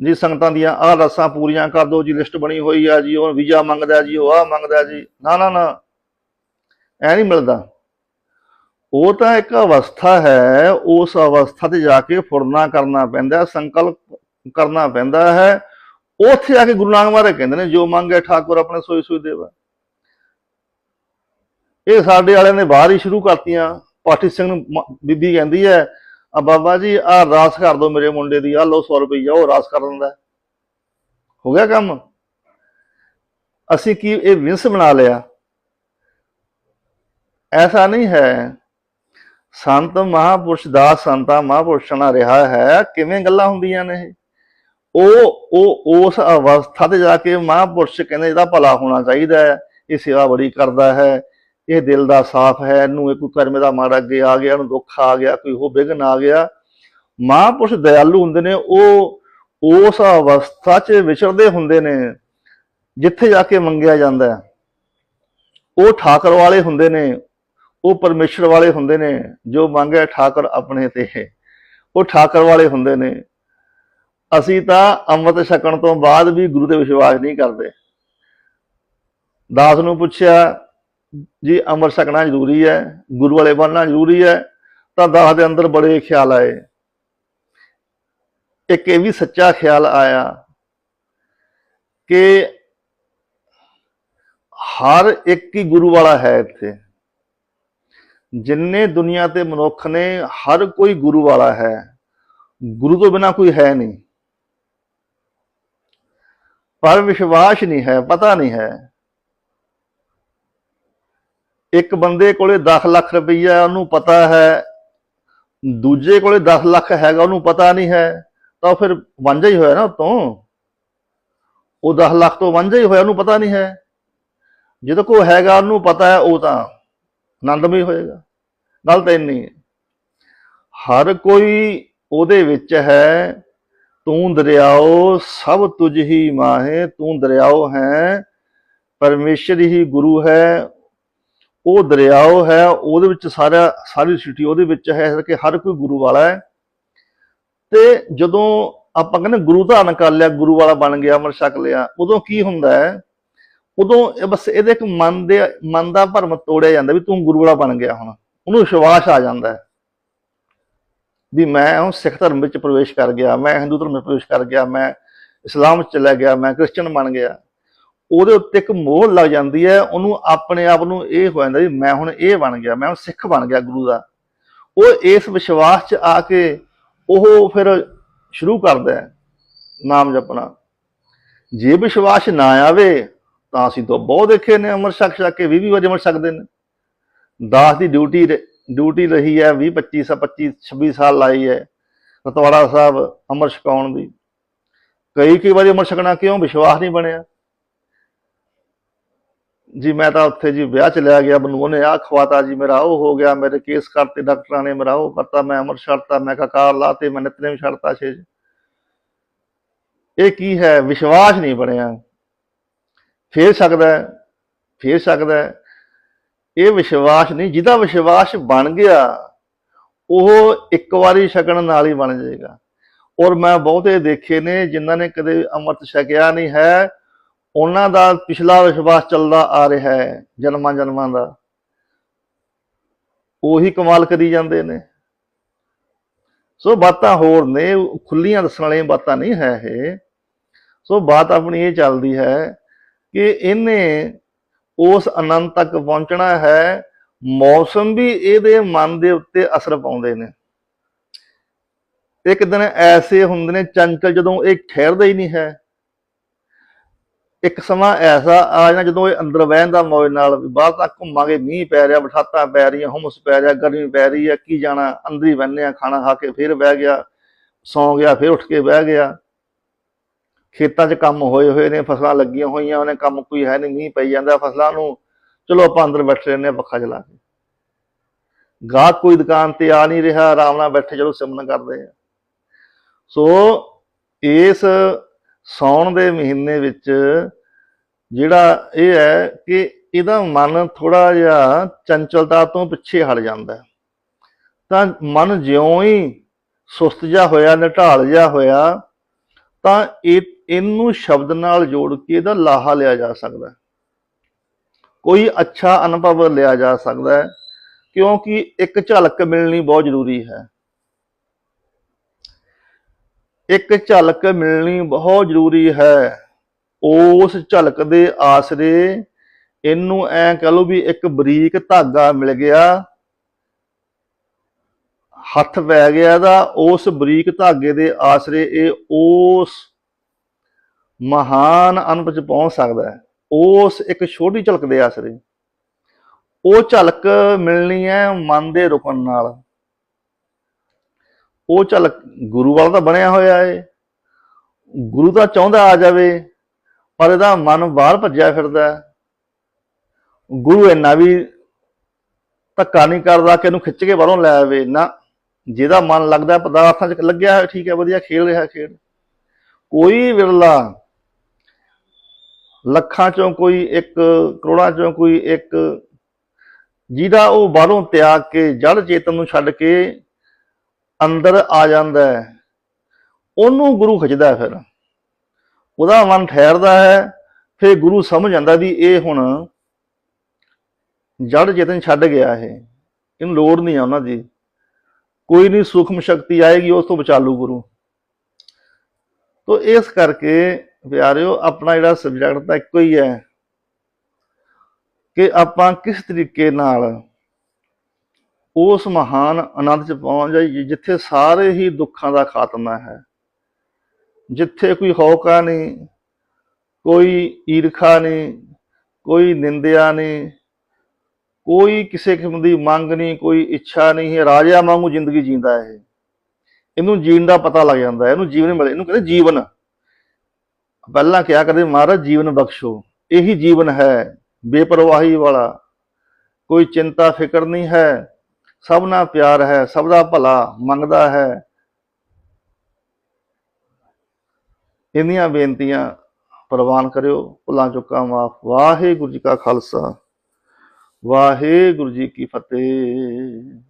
ਜੀ ਸੰਗਤਾਂ ਦੀਆਂ ਆਹ ਰਸਾਂ ਪੂਰੀਆਂ ਕਰ ਦਿਓ, ਜੀ ਲਿਸਟ ਬਣੀ ਹੋਈ ਆ ਜੀ, ਉਹ ਵੀਜ਼ਾ ਮੰਗਦਾ ਜੀ, ਉਹ ਆ ਮੰਗਦਾ ਜੀ। ਨਾ ਨਾ ਨਾ, ਐ ਨਹੀਂ ਮਿਲਦਾ। ਉਹ ਤਾਂ ਇੱਕ ਅਵਸਥਾ ਹੈ, ਉਸ ਅਵਸਥਾ ਤੇ ਜਾ ਕੇ ਫੁਰਨਾ ਕਰਨਾ ਪੈਂਦਾ, ਸੰਕਲਪ ਕਰਨਾ ਪੈਂਦਾ ਹੈ। ਉੱਥੇ ਆ ਕੇ ਗੁਰੂ ਨਾਨਕ ਮਹਾਰਾਜ ਕਹਿੰਦੇ ਨੇ, ਜੋ ਮੰਗੇ ਠਾਕੁਰ ਆਪਣੇ ਸੋਈ ਸੋਈ ਦੇਵਾ ਇਹ ਸਾਡੇ ਵਾਲਿਆਂ ਨੇ ਬਾਹਰ ਹੀ ਸ਼ੁਰੂ ਕਰਤੀਆਂ। ਪਾਠੀ ਸਿੰਘ ਨੂੰ ਬੀਬੀ ਕਹਿੰਦੀ ਹੈ, ਆ ਬਾਬਾ ਜੀ, ਆ ਰਾਸ ਕਰ ਦੋ ਮੇਰੇ ਮੁੰਡੇ ਦੀ, ਆ ਲਓ 100 ਰੁਪਈਆ, ਉਹ ਰਾਸ ਕਰ ਦਿੰਦਾ ਹੋ। ਗਿਆ ਕੰਮ? ਅਸੀਂ ਕੀ ਇਹ ਵਿੰਸ ਬਣਾ ਲਿਆ? ਐਸਾ ਨਹੀਂ ਹੈ। ਸੰਤ ਮਹਾਪੁਰਸ਼ ਦਾ ਸੰਤਾ ਮਹਾਪੁਰਸ਼ਾਂ ਨਾਲ ਰਿਹਾ ਹੈ। ਕਿਵੇਂ ਗੱਲਾਂ ਹੁੰਦੀਆਂ ਨੇ ਇਹ? ਉਹ ਉਹ, ਉਸ ਅਵਸਥਾ ਤੇ ਜਾ ਕੇ ਮਹਾਂਪੁਰਸ਼ ਕਹਿੰਦੇ ਇਹਦਾ ਭਲਾ ਹੋਣਾ ਚਾਹੀਦਾ ਹੈ, ਇਹ ਸੇਵਾ ਬੜੀ ਕਰਦਾ ਹੈ, ਇਹ ਦਿਲ ਦਾ ਸਾਫ਼ ਹੈ, ਇਹਨੂੰ ਇਹ ਕੋਈ ਕਰਮੇ ਦਾ ਮਾੜਾ ਅੱਗੇ ਆ ਗਿਆ, ਇਹਨੂੰ ਦੁੱਖ ਆ ਗਿਆ, ਕੋਈ ਉਹ ਵਿਘਨ ਆ ਗਿਆ। ਮਹਾਂਪੁਰਸ਼ ਦਇਆਲੂ ਹੁੰਦੇ ਨੇ, ਉਹ, ਉਸ ਅਵਸਥਾ 'ਚ ਵਿਚਰਦੇ ਹੁੰਦੇ ਨੇ, ਜਿੱਥੇ ਜਾ ਕੇ ਮੰਗਿਆ ਜਾਂਦਾ ਹੈ। ਉਹ ਠਾਕਰ ਵਾਲੇ ਹੁੰਦੇ ਨੇ, ਉਹ ਪਰਮੇਸ਼ਰ ਵਾਲੇ ਹੁੰਦੇ ਨੇ, ਜੋ ਮੰਗੇ ਠਾਕਰ ਆਪਣੇ ਤੇ ਉਹ ਠਾਕਰ ਵਾਲੇ ਹੁੰਦੇ ਨੇ ਅਸੀਂ ਤਾਂ ਅੰਮ੍ਰਿਤ ਛਕਣ ਤੋਂ ਬਾਅਦ ਵੀ ਗੁਰੂ ਤੇ ਵਿਸ਼ਵਾਸ ਨਹੀਂ ਕਰਦੇ। ਦਾਸ ਨੂੰ ਪੁੱਛਿਆ, ਜੀ, ਅੰਮ੍ਰਿਤ ਛਕਣਾ ਜ਼ਰੂਰੀ ਹੈ? ਗੁਰੂ ਵਾਲੇ ਬਣਨਾ ਜ਼ਰੂਰੀ ਹੈ? ਤਾਂ ਦਾਸ ਦੇ ਅੰਦਰ ਬੜੇ ਖਿਆਲ ਆਏ। ਇੱਕ ਇਹ ਵੀ ਸੱਚਾ ਖਿਆਲ ਆਇਆ ਕਿ ਹਰ ਇੱਕ ਹੀ ਗੁਰੂ ਵਾਲਾ ਹੈ ਇੱਥੇ। ਜਿੰਨੇ ਦੁਨੀਆ ਤੇ ਮਨੁੱਖ ਨੇ, ਹਰ ਕੋਈ ਗੁਰੂ ਵਾਲਾ ਹੈ। ਗੁਰੂ ਤੋਂ ਬਿਨਾ ਕੋਈ ਹੈ ਨਹੀਂ। ਪਰ ਵਿਸ਼ਵਾਸ ਨਹੀਂ ਹੈ, ਪਤਾ ਨਹੀਂ ਹੈ। ਇੱਕ ਬੰਦੇ ਕੋਲੇ 10 ਲੱਖ ਰੁਪਈਆ, ਉਹਨੂੰ ਪਤਾ ਹੈ। ਦੂਜੇ ਕੋਲੇ 10 ਲੱਖ ਹੈਗਾ, ਉਹਨੂੰ ਪਤਾ ਨਹੀਂ ਹੈ। ਤਾਂ ਉਹ ਫਿਰ ਵਾਂਝਾ ਹੀ ਹੋਇਆ ਨਾ ਉਤੋਂ। ਉਹ 10 ਲੱਖ ਤੋਂ ਵਾਂਝਾ ਹੀ ਹੋਇਆ, ਉਹਨੂੰ ਪਤਾ ਨਹੀਂ ਹੈ। ਜਦੋਂ ਕੋ ਹੈਗਾ, ਉਹਨੂੰ ਪਤਾ ਹੈ, ਉਹ ਤਾਂ ਆਨੰਦਮਈ ਹੋਏਗਾ। ਗੱਲ ਤਾਂ ਇੰਨੀ ਹੈ। ਹਰ ਕੋਈ ਉਹਦੇ ਵਿੱਚ ਹੈ। ਤੂੰ ਦਰਿਆਓ, ਸਭ ਤੁਝ ਹੀ ਮਾਹੇ, ਤੂੰ ਦਰਿਆਓ ਹੈ, ਪਰਮੇਸ਼ਰ ਹੀ ਗੁਰੂ ਹੈ। ਉਹ ਦਰਿਆਓ ਹੈ, ਉਹਦੇ ਵਿੱਚ ਸਾਰਾ, ਸਾਰੀ ਸਿਟੀ ਉਹਦੇ ਵਿੱਚ ਹੈ ਕਿ ਹਰ ਕੋਈ ਗੁਰੂ ਵਾਲਾ ਹੈ। ਤੇ ਜਦੋਂ ਆਪਾਂ ਕਹਿੰਦੇ ਗੁਰੂ ਧਾਰਨ ਕਰ ਲਿਆ, ਗੁਰੂ ਵਾਲਾ ਬਣ ਗਿਆ, ਅਮਰ ਛਕ ਲਿਆ, ਉਦੋਂ ਕੀ ਹੁੰਦਾ ਹੈ? ਉਦੋਂ ਇਹ ਬਸ ਇਹਦੇ ਇੱਕ ਮਨ ਦੇ, ਮਨ ਦਾ ਭਰਮ ਤੋੜਿਆ ਜਾਂਦਾ ਵੀ ਤੂੰ ਗੁਰੂ ਵਾਲਾ ਬਣ ਗਿਆ ਹੁਣ, ਉਹਨੂੰ ਵਿਸ਼ਵਾਸ ਆ ਜਾਂਦਾ ਹੈ। ਵੀ ਮੈਂ ਹੁਣ ਸਿੱਖ ਧਰਮ ਵਿੱਚ ਪ੍ਰਵੇਸ਼ ਕਰ ਗਿਆ, ਮੈਂ ਹਿੰਦੂ ਧਰਮ ਵਿੱਚ ਪ੍ਰਵੇਸ਼ ਕਰ ਗਿਆ, ਮੈਂ ਇਸਲਾਮ ਵਿੱਚ ਚਲਾ ਗਿਆ, ਮੈਂ ਕ੍ਰਿਸਚਨ ਬਣ ਗਿਆ। ਉਹਦੇ ਉੱਤੇ ਇੱਕ ਮੋਹਰ ਲੱਗ ਜਾਂਦੀ ਹੈ, ਉਹਨੂੰ ਆਪਣੇ ਆਪ ਨੂੰ ਇਹ ਹੋ ਜਾਂਦਾ ਵੀ ਮੈਂ ਹੁਣ ਇਹ ਬਣ ਗਿਆ, ਮੈਂ ਹੁਣ ਸਿੱਖ ਬਣ ਗਿਆ ਗੁਰੂ ਦਾ। ਉਹ ਇਸ ਵਿਸ਼ਵਾਸ 'ਚ ਆ ਕੇ ਉਹ ਫਿਰ ਸ਼ੁਰੂ ਕਰਦਾ ਹੈ, ਨਾਮ ਜਪਣਾ। ਜੇ ਵਿਸ਼ਵਾਸ ਨਾ ਆਵੇ, ਤਾਂ ਅਸੀਂ ਤਾਂ ਬਹੁਤ ਦੇਖੇ ਨੇ, ਅਮਰ ਛਕ ਛਕ ਕੇ 20 20 ਵਜੇ ਅਮਰ ਛਕਦੇ ਨੇ। ਦਾਸ ਦੀ ਡਿਊਟੀ ਡਿਊਟੀ ਰਹੀ ਹੈ 20 25 25 26 ਸਾਲ ਲਾਈ ਹੈ ਰਤਵਾੜਾ ਸਾਹਿਬ, ਅਮਰ ਛਕਾਉਣ ਦੀ। ਕਈ ਕਈ ਵਾਰੀ ਅਮਰ ਛਕਣਾ ਕਿਉਂ? ਵਿਸ਼ਵਾਸ ਨਹੀਂ ਬਣਿਆ। ਜੀ, ਮੈਂ ਤਾਂ ਉੱਥੇ ਜੀ ਵਿਆਹ ਚ ਲਿਆ ਗਿਆ, ਮੈਨੂੰ ਉਹਨੇ ਆਹ ਖਵਾਤਾ ਜੀ, ਮੇਰਾ ਉਹ ਹੋ ਗਿਆ, ਮੇਰੇ ਕੇਸ ਕਰਤੇ, ਡਾਕਟਰਾਂ ਨੇ ਮੇਰਾ ਉਹ ਕਰਤਾ, ਮੈਂ ਅਮਰ ਛੱਡਤਾ, ਮੈਂ ਕਕਾਰ ਲਾਤੇ, ਮੈਂ ਨਿਤਨੇ ਵੀ ਛੱਡਤਾ ਛੇ ਇਹ ਕੀ ਹੈ? ਵਿਸ਼ਵਾਸ ਨਹੀਂ ਬਣਿਆ। ਫੇਰ ਸਕਦਾ ਹੈ, ਫੇਰ ਸਕਦਾ ਇਹ ਵਿਸ਼ਵਾਸ ਨਹੀਂ, ਜਿਹਦਾ ਵਿਸ਼ਵਾਸ ਬਣ ਗਿਆ, ਉਹ ਇੱਕ ਵਾਰੀ ਛਕਣ ਨਾਲ ਹੀ ਬਣ ਜਾਏਗਾ। ਔਰ ਮੈਂ ਬਹੁਤੇ ਦੇਖੇ ਨੇ, ਜਿਨ੍ਹਾਂ ਨੇ ਕਦੇ ਅੰਮ੍ਰਿਤ ਛਕਿਆ ਨਹੀਂ ਹੈ, ਉਹਨਾਂ ਦਾ ਪਿਛਲਾ ਵਿਸ਼ਵਾਸ ਚੱਲਦਾ ਆ ਰਿਹਾ ਹੈ ਜਨਮਾਂ ਜਨਮਾਂ ਦਾ। ਉਹੀ ਕਮਾਲ ਕਰੀ ਜਾਂਦੇ ਨੇ। ਸੋ ਬਾਤਾਂ ਹੋਰ ਨੇ, ਖੁੱਲੀਆਂ ਦੱਸਣ ਵਾਲੀਆਂ ਬਾਤਾਂ ਨਹੀਂ ਹੈ ਇਹ। ਸੋ ਬਾਤ ਆਪਣੀ ਇਹ ਚੱਲਦੀ ਹੈ ਕਿ ਇਹਨੇ ਉਸ ਆਨੰਦ ਤੱਕ ਪਹੁੰਚਣਾ ਹੈ, ਮੌਸਮ ਵੀ ਇਹਦੇ ਮਨ ਦੇ ਉੱਤੇ ਅਸਰ ਪਾਉਂਦੇ ਨੇ। ਇੱਕ ਦਿਨ ਐਸੇ ਹੁੰਦੇ ਨੇ, ਚੰਚਲ ਜਦੋਂ ਇਹ ਠਹਿਰਦਾ ਹੀ ਨਹੀਂ ਹੈ। ਇੱਕ ਸਮਾਂ ਐਸਾ ਆ ਜਾਣਾ ਜਦੋਂ ਇਹ ਅੰਦਰ ਬਹਿਣ ਦਾ ਮੌਜ ਨਾਲ ਵੀ ਬਾਹਰ ਤੱਕ ਘੁੰਮਾਂਗੇ, ਮੀਂਹ ਪੈ ਰਿਹਾ, ਬਰਸਾਤਾਂ ਪੈ ਰਹੀਆਂ, ਹੁਮਸ ਪੈ ਰਿਹਾ, ਗਰਮੀ ਪੈ ਰਹੀ ਹੈ, ਕੀ ਜਾਣਾ, ਅੰਦਰ ਹੀ ਬਹਿੰਦੇ ਆ ਖਾਣਾ ਖਾ ਕੇ ਫਿਰ ਬਹਿ ਗਿਆ, ਸੌਂ ਗਿਆ, ਫਿਰ ਉੱਠ ਕੇ ਬਹਿ ਗਿਆ। ਖੇਤਾਂ 'ਚ ਕੰਮ ਹੋਏ ਹੋਏ ਨੇ, ਫਸਲਾਂ ਲੱਗੀਆਂ ਹੋਈਆਂ, ਉਹਨੇ ਕੰਮ ਕੋਈ ਹੈ ਨਹੀਂ ਮੀਂਹ ਪਈ ਜਾਂਦਾ ਫਸਲਾਂ ਨੂੰ। ਚਲੋ ਆਪਾਂ ਅੰਦਰ ਬੈਠੇ ਰਹਿੰਦੇ ਪੱਖਾ ਚਲਾ ਕੇ। ਗਾਹਕ ਕੋਈ ਦੁਕਾਨ ਤੇ ਆ ਨਹੀਂ ਰਿਹਾ, ਆਰਾਮ ਨਾਲ ਬੈਠੇ ਚਲੋ ਸਿਮਰਨ ਕਰਦੇ ਆ ਸੋ ਇਸ ਸੌਣ ਦੇ ਮਹੀਨੇ ਵਿੱਚ ਜਿਹੜਾ ਇਹ ਹੈ ਕਿ ਇਹਦਾ ਮਨ ਥੋੜਾ ਜਿਹਾ ਚੰਚਲਤਾ ਤੋਂ ਪਿੱਛੇ ਹਟ ਜਾਂਦਾ ਤਾਂ ਮਨ ਜਿਉਂ ਹੀ ਸੁਸਤ ਜਿਹਾ ਹੋਇਆ, ਨਿਢਾਲ ਜਿਹਾ ਹੋਇਆ, ਤਾਂ ਇਹ ਇਹਨੂੰ ਸ਼ਬਦ ਨਾਲ ਜੋੜ ਕੇ ਇਹਦਾ ਲਾਹਾ ਲਿਆ ਜਾ ਸਕਦਾ ਹੈ। ਕੋਈ ਅੱਛਾ ਅਨੁਭਵ ਲਿਆ ਜਾ ਸਕਦਾ ਹੈ, ਕਿਉਂਕਿ ਇੱਕ ਝਲਕ ਮਿਲਣੀ ਬਹੁਤ ਜ਼ਰੂਰੀ ਹੈ। ਇੱਕ ਝਲਕ ਮਿਲਣੀ ਬਹੁਤ ਜ਼ਰੂਰੀ ਹੈ। ਉਸ ਝਲਕ ਦੇ ਆਸਰੇ ਇਹਨੂੰ ਐ ਕਹ ਲਓ ਵੀ ਇੱਕ ਬਰੀਕ ਧਾਗਾ ਮਿਲ ਗਿਆ। ਹੱਥ ਪੈ ਗਿਆ ਇਹਦਾ, ਉਸ ਬਰੀਕ ਧਾਗੇ ਦੇ ਆਸਰੇ ਇਹ ਉਸ ਮਹਾਨ ਅਨੁਭਵ ਚ ਪਹੁੰਚ ਸਕਦਾ ਹੈ। ਉਸ ਇੱਕ ਛੋਟੀ ਝਲਕ ਦੇ ਆਸਰੇ। ਉਹ ਝਲਕ ਮਿਲਣੀ ਹੈ ਮਨ ਦੇ ਰੁਕਣ ਨਾਲ। ਉਹ ਝਲਕ ਗੁਰੂ ਵਾਲਾ ਤਾਂ ਬਣਿਆ ਹੋਇਆ ਏ। ਗੁਰੂ ਤਾਂ ਚਾਹੁੰਦਾ ਆ ਜਾਵੇ, ਪਰ ਇਹਦਾ ਮਨ ਬਾਹਰ ਭੱਜਿਆ ਫਿਰਦਾ ਗੁਰੂ ਇੰਨਾ ਵੀ ਧੱਕਾ ਨਹੀਂ ਕਰਦਾ ਕਿ ਇਹਨੂੰ ਖਿੱਚ ਕੇ ਬਾਹਰੋਂ ਲੈ ਆਵੇ। ਨਾ ਜਿਹਦਾ ਮਨ ਲੱਗਦਾ ਪਦਾਰਥਾਂ 'ਚ ਲੱਗਿਆ ਹੋਇਆ, ਠੀਕ ਹੈ, ਵਧੀਆ, ਖੇਲ ਰਿਹਾ ਖੇਡ। ਕੋਈ ਵਿਰਲਾ ਲੱਖਾਂ ਚੋਂ ਕੋਈ ਇੱਕ, ਕਰੋੜਾਂ ਚੋਂ ਕੋਈ ਇੱਕ, ਜਿਹਦਾ ਉਹ ਬਾਹਰੋਂ ਤਿਆਗ ਕੇ ਜੜ ਚੇਤਨ ਨੂੰ ਛੱਡ ਕੇ ਅੰਦਰ ਆ ਜਾਂਦਾ ਹੈ, ਉਹਨੂੰ ਗੁਰੂ ਖਿੱਚਦਾ ਫਿਰ। ਉਹਦਾ ਮਨ ਠਹਿਰਦਾ ਹੈ, ਫਿਰ ਗੁਰੂ ਸਮਝ ਜਾਂਦਾ ਵੀ ਇਹ ਹੁਣ ਜੜ ਚੇਤਨ ਛੱਡ ਗਿਆ ਇਹ ਇਹਨੂੰ ਲੋੜ ਨਹੀਂ ਆ ਉਹਨਾਂ ਦੀ। ਕੋਈ ਨਹੀਂ ਸੂਖਮ ਸ਼ਕਤੀ ਆਏਗੀ, ਉਸ ਤੋਂ ਬਚਾ ਲੂ ਗੁਰੂ। ਤੋ ਇਸ ਕਰਕੇ ਪਿਆਰਿਓ, ਆਪਣਾ ਜਿਹੜਾ ਸਬਜੈਕਟ ਤਾਂ ਇੱਕੋ ਹੀ ਹੈ ਕਿ ਆਪਾਂ ਕਿਸ ਤਰੀਕੇ ਨਾਲ ਉਸ ਮਹਾਨ ਆਨੰਦ ਚ ਪਹੁੰਚ ਜਾਈਏ ਜਿੱਥੇ ਸਾਰੇ ਹੀ ਦੁੱਖਾਂ ਦਾ ਖਾਤਮਾ ਹੈ। ਜਿੱਥੇ ਕੋਈ ਹੌਕਾ ਨਹੀਂ, ਕੋਈ ਈਰਖਾ ਨਹੀਂ, ਕੋਈ ਨਿੰਦਿਆ ਨਹੀਂ, ਕੋਈ ਕਿਸੇ ਕਿਸਮ ਦੀ ਮੰਗ ਨਹੀਂ, ਕੋਈ ਇੱਛਾ ਨਹੀਂ ਹੈ ਰਾਜਾ ਵਾਂਗੂ ਜ਼ਿੰਦਗੀ ਜੀਂਦਾ ਇਹ। ਇਹਨੂੰ ਜੀਣ ਦਾ ਪਤਾ ਲੱਗ ਜਾਂਦਾ ਹੈ ਇਹਨੂੰ ਜੀਵਨ ਮਿਲੇ, ਇਹਨੂੰ ਕਹਿੰਦੇ ਜੀਵਨ। ਪਹਿਲਾਂ ਕਿਹਾ ਕਰਦੇ, ਮਹਾਰਾਜ ਜੀਵਨ ਬਖਸ਼ੋ, ਇਹੀ ਜੀਵਨ ਹੈ, ਬੇਪਰਵਾਹੀ ਵਾਲਾ, ਕੋਈ ਚਿੰਤਾ, ਫਿਕਰ ਨਹੀਂ ਹੈ, ਸਭ ਨਾਲ ਪਿਆਰ ਹੈ, ਸਭ ਦਾ ਭਲਾ ਮੰਗਦਾ ਹੈ। ਇੰਨੀਆਂ ਬੇਨਤੀਆਂ ਪ੍ਰਵਾਨ ਕਰਿਓ, ਭੁੱਲਾਂ ਚੁੱਕਾ ਮਾਫ, ਵਾਹਿਗੁਰੂ ਜੀ ਕਾ ਖਾਲਸਾ, ਵਾਹਿਗੁਰੂ ਜੀ ਕੀ ਫਤਿਹ।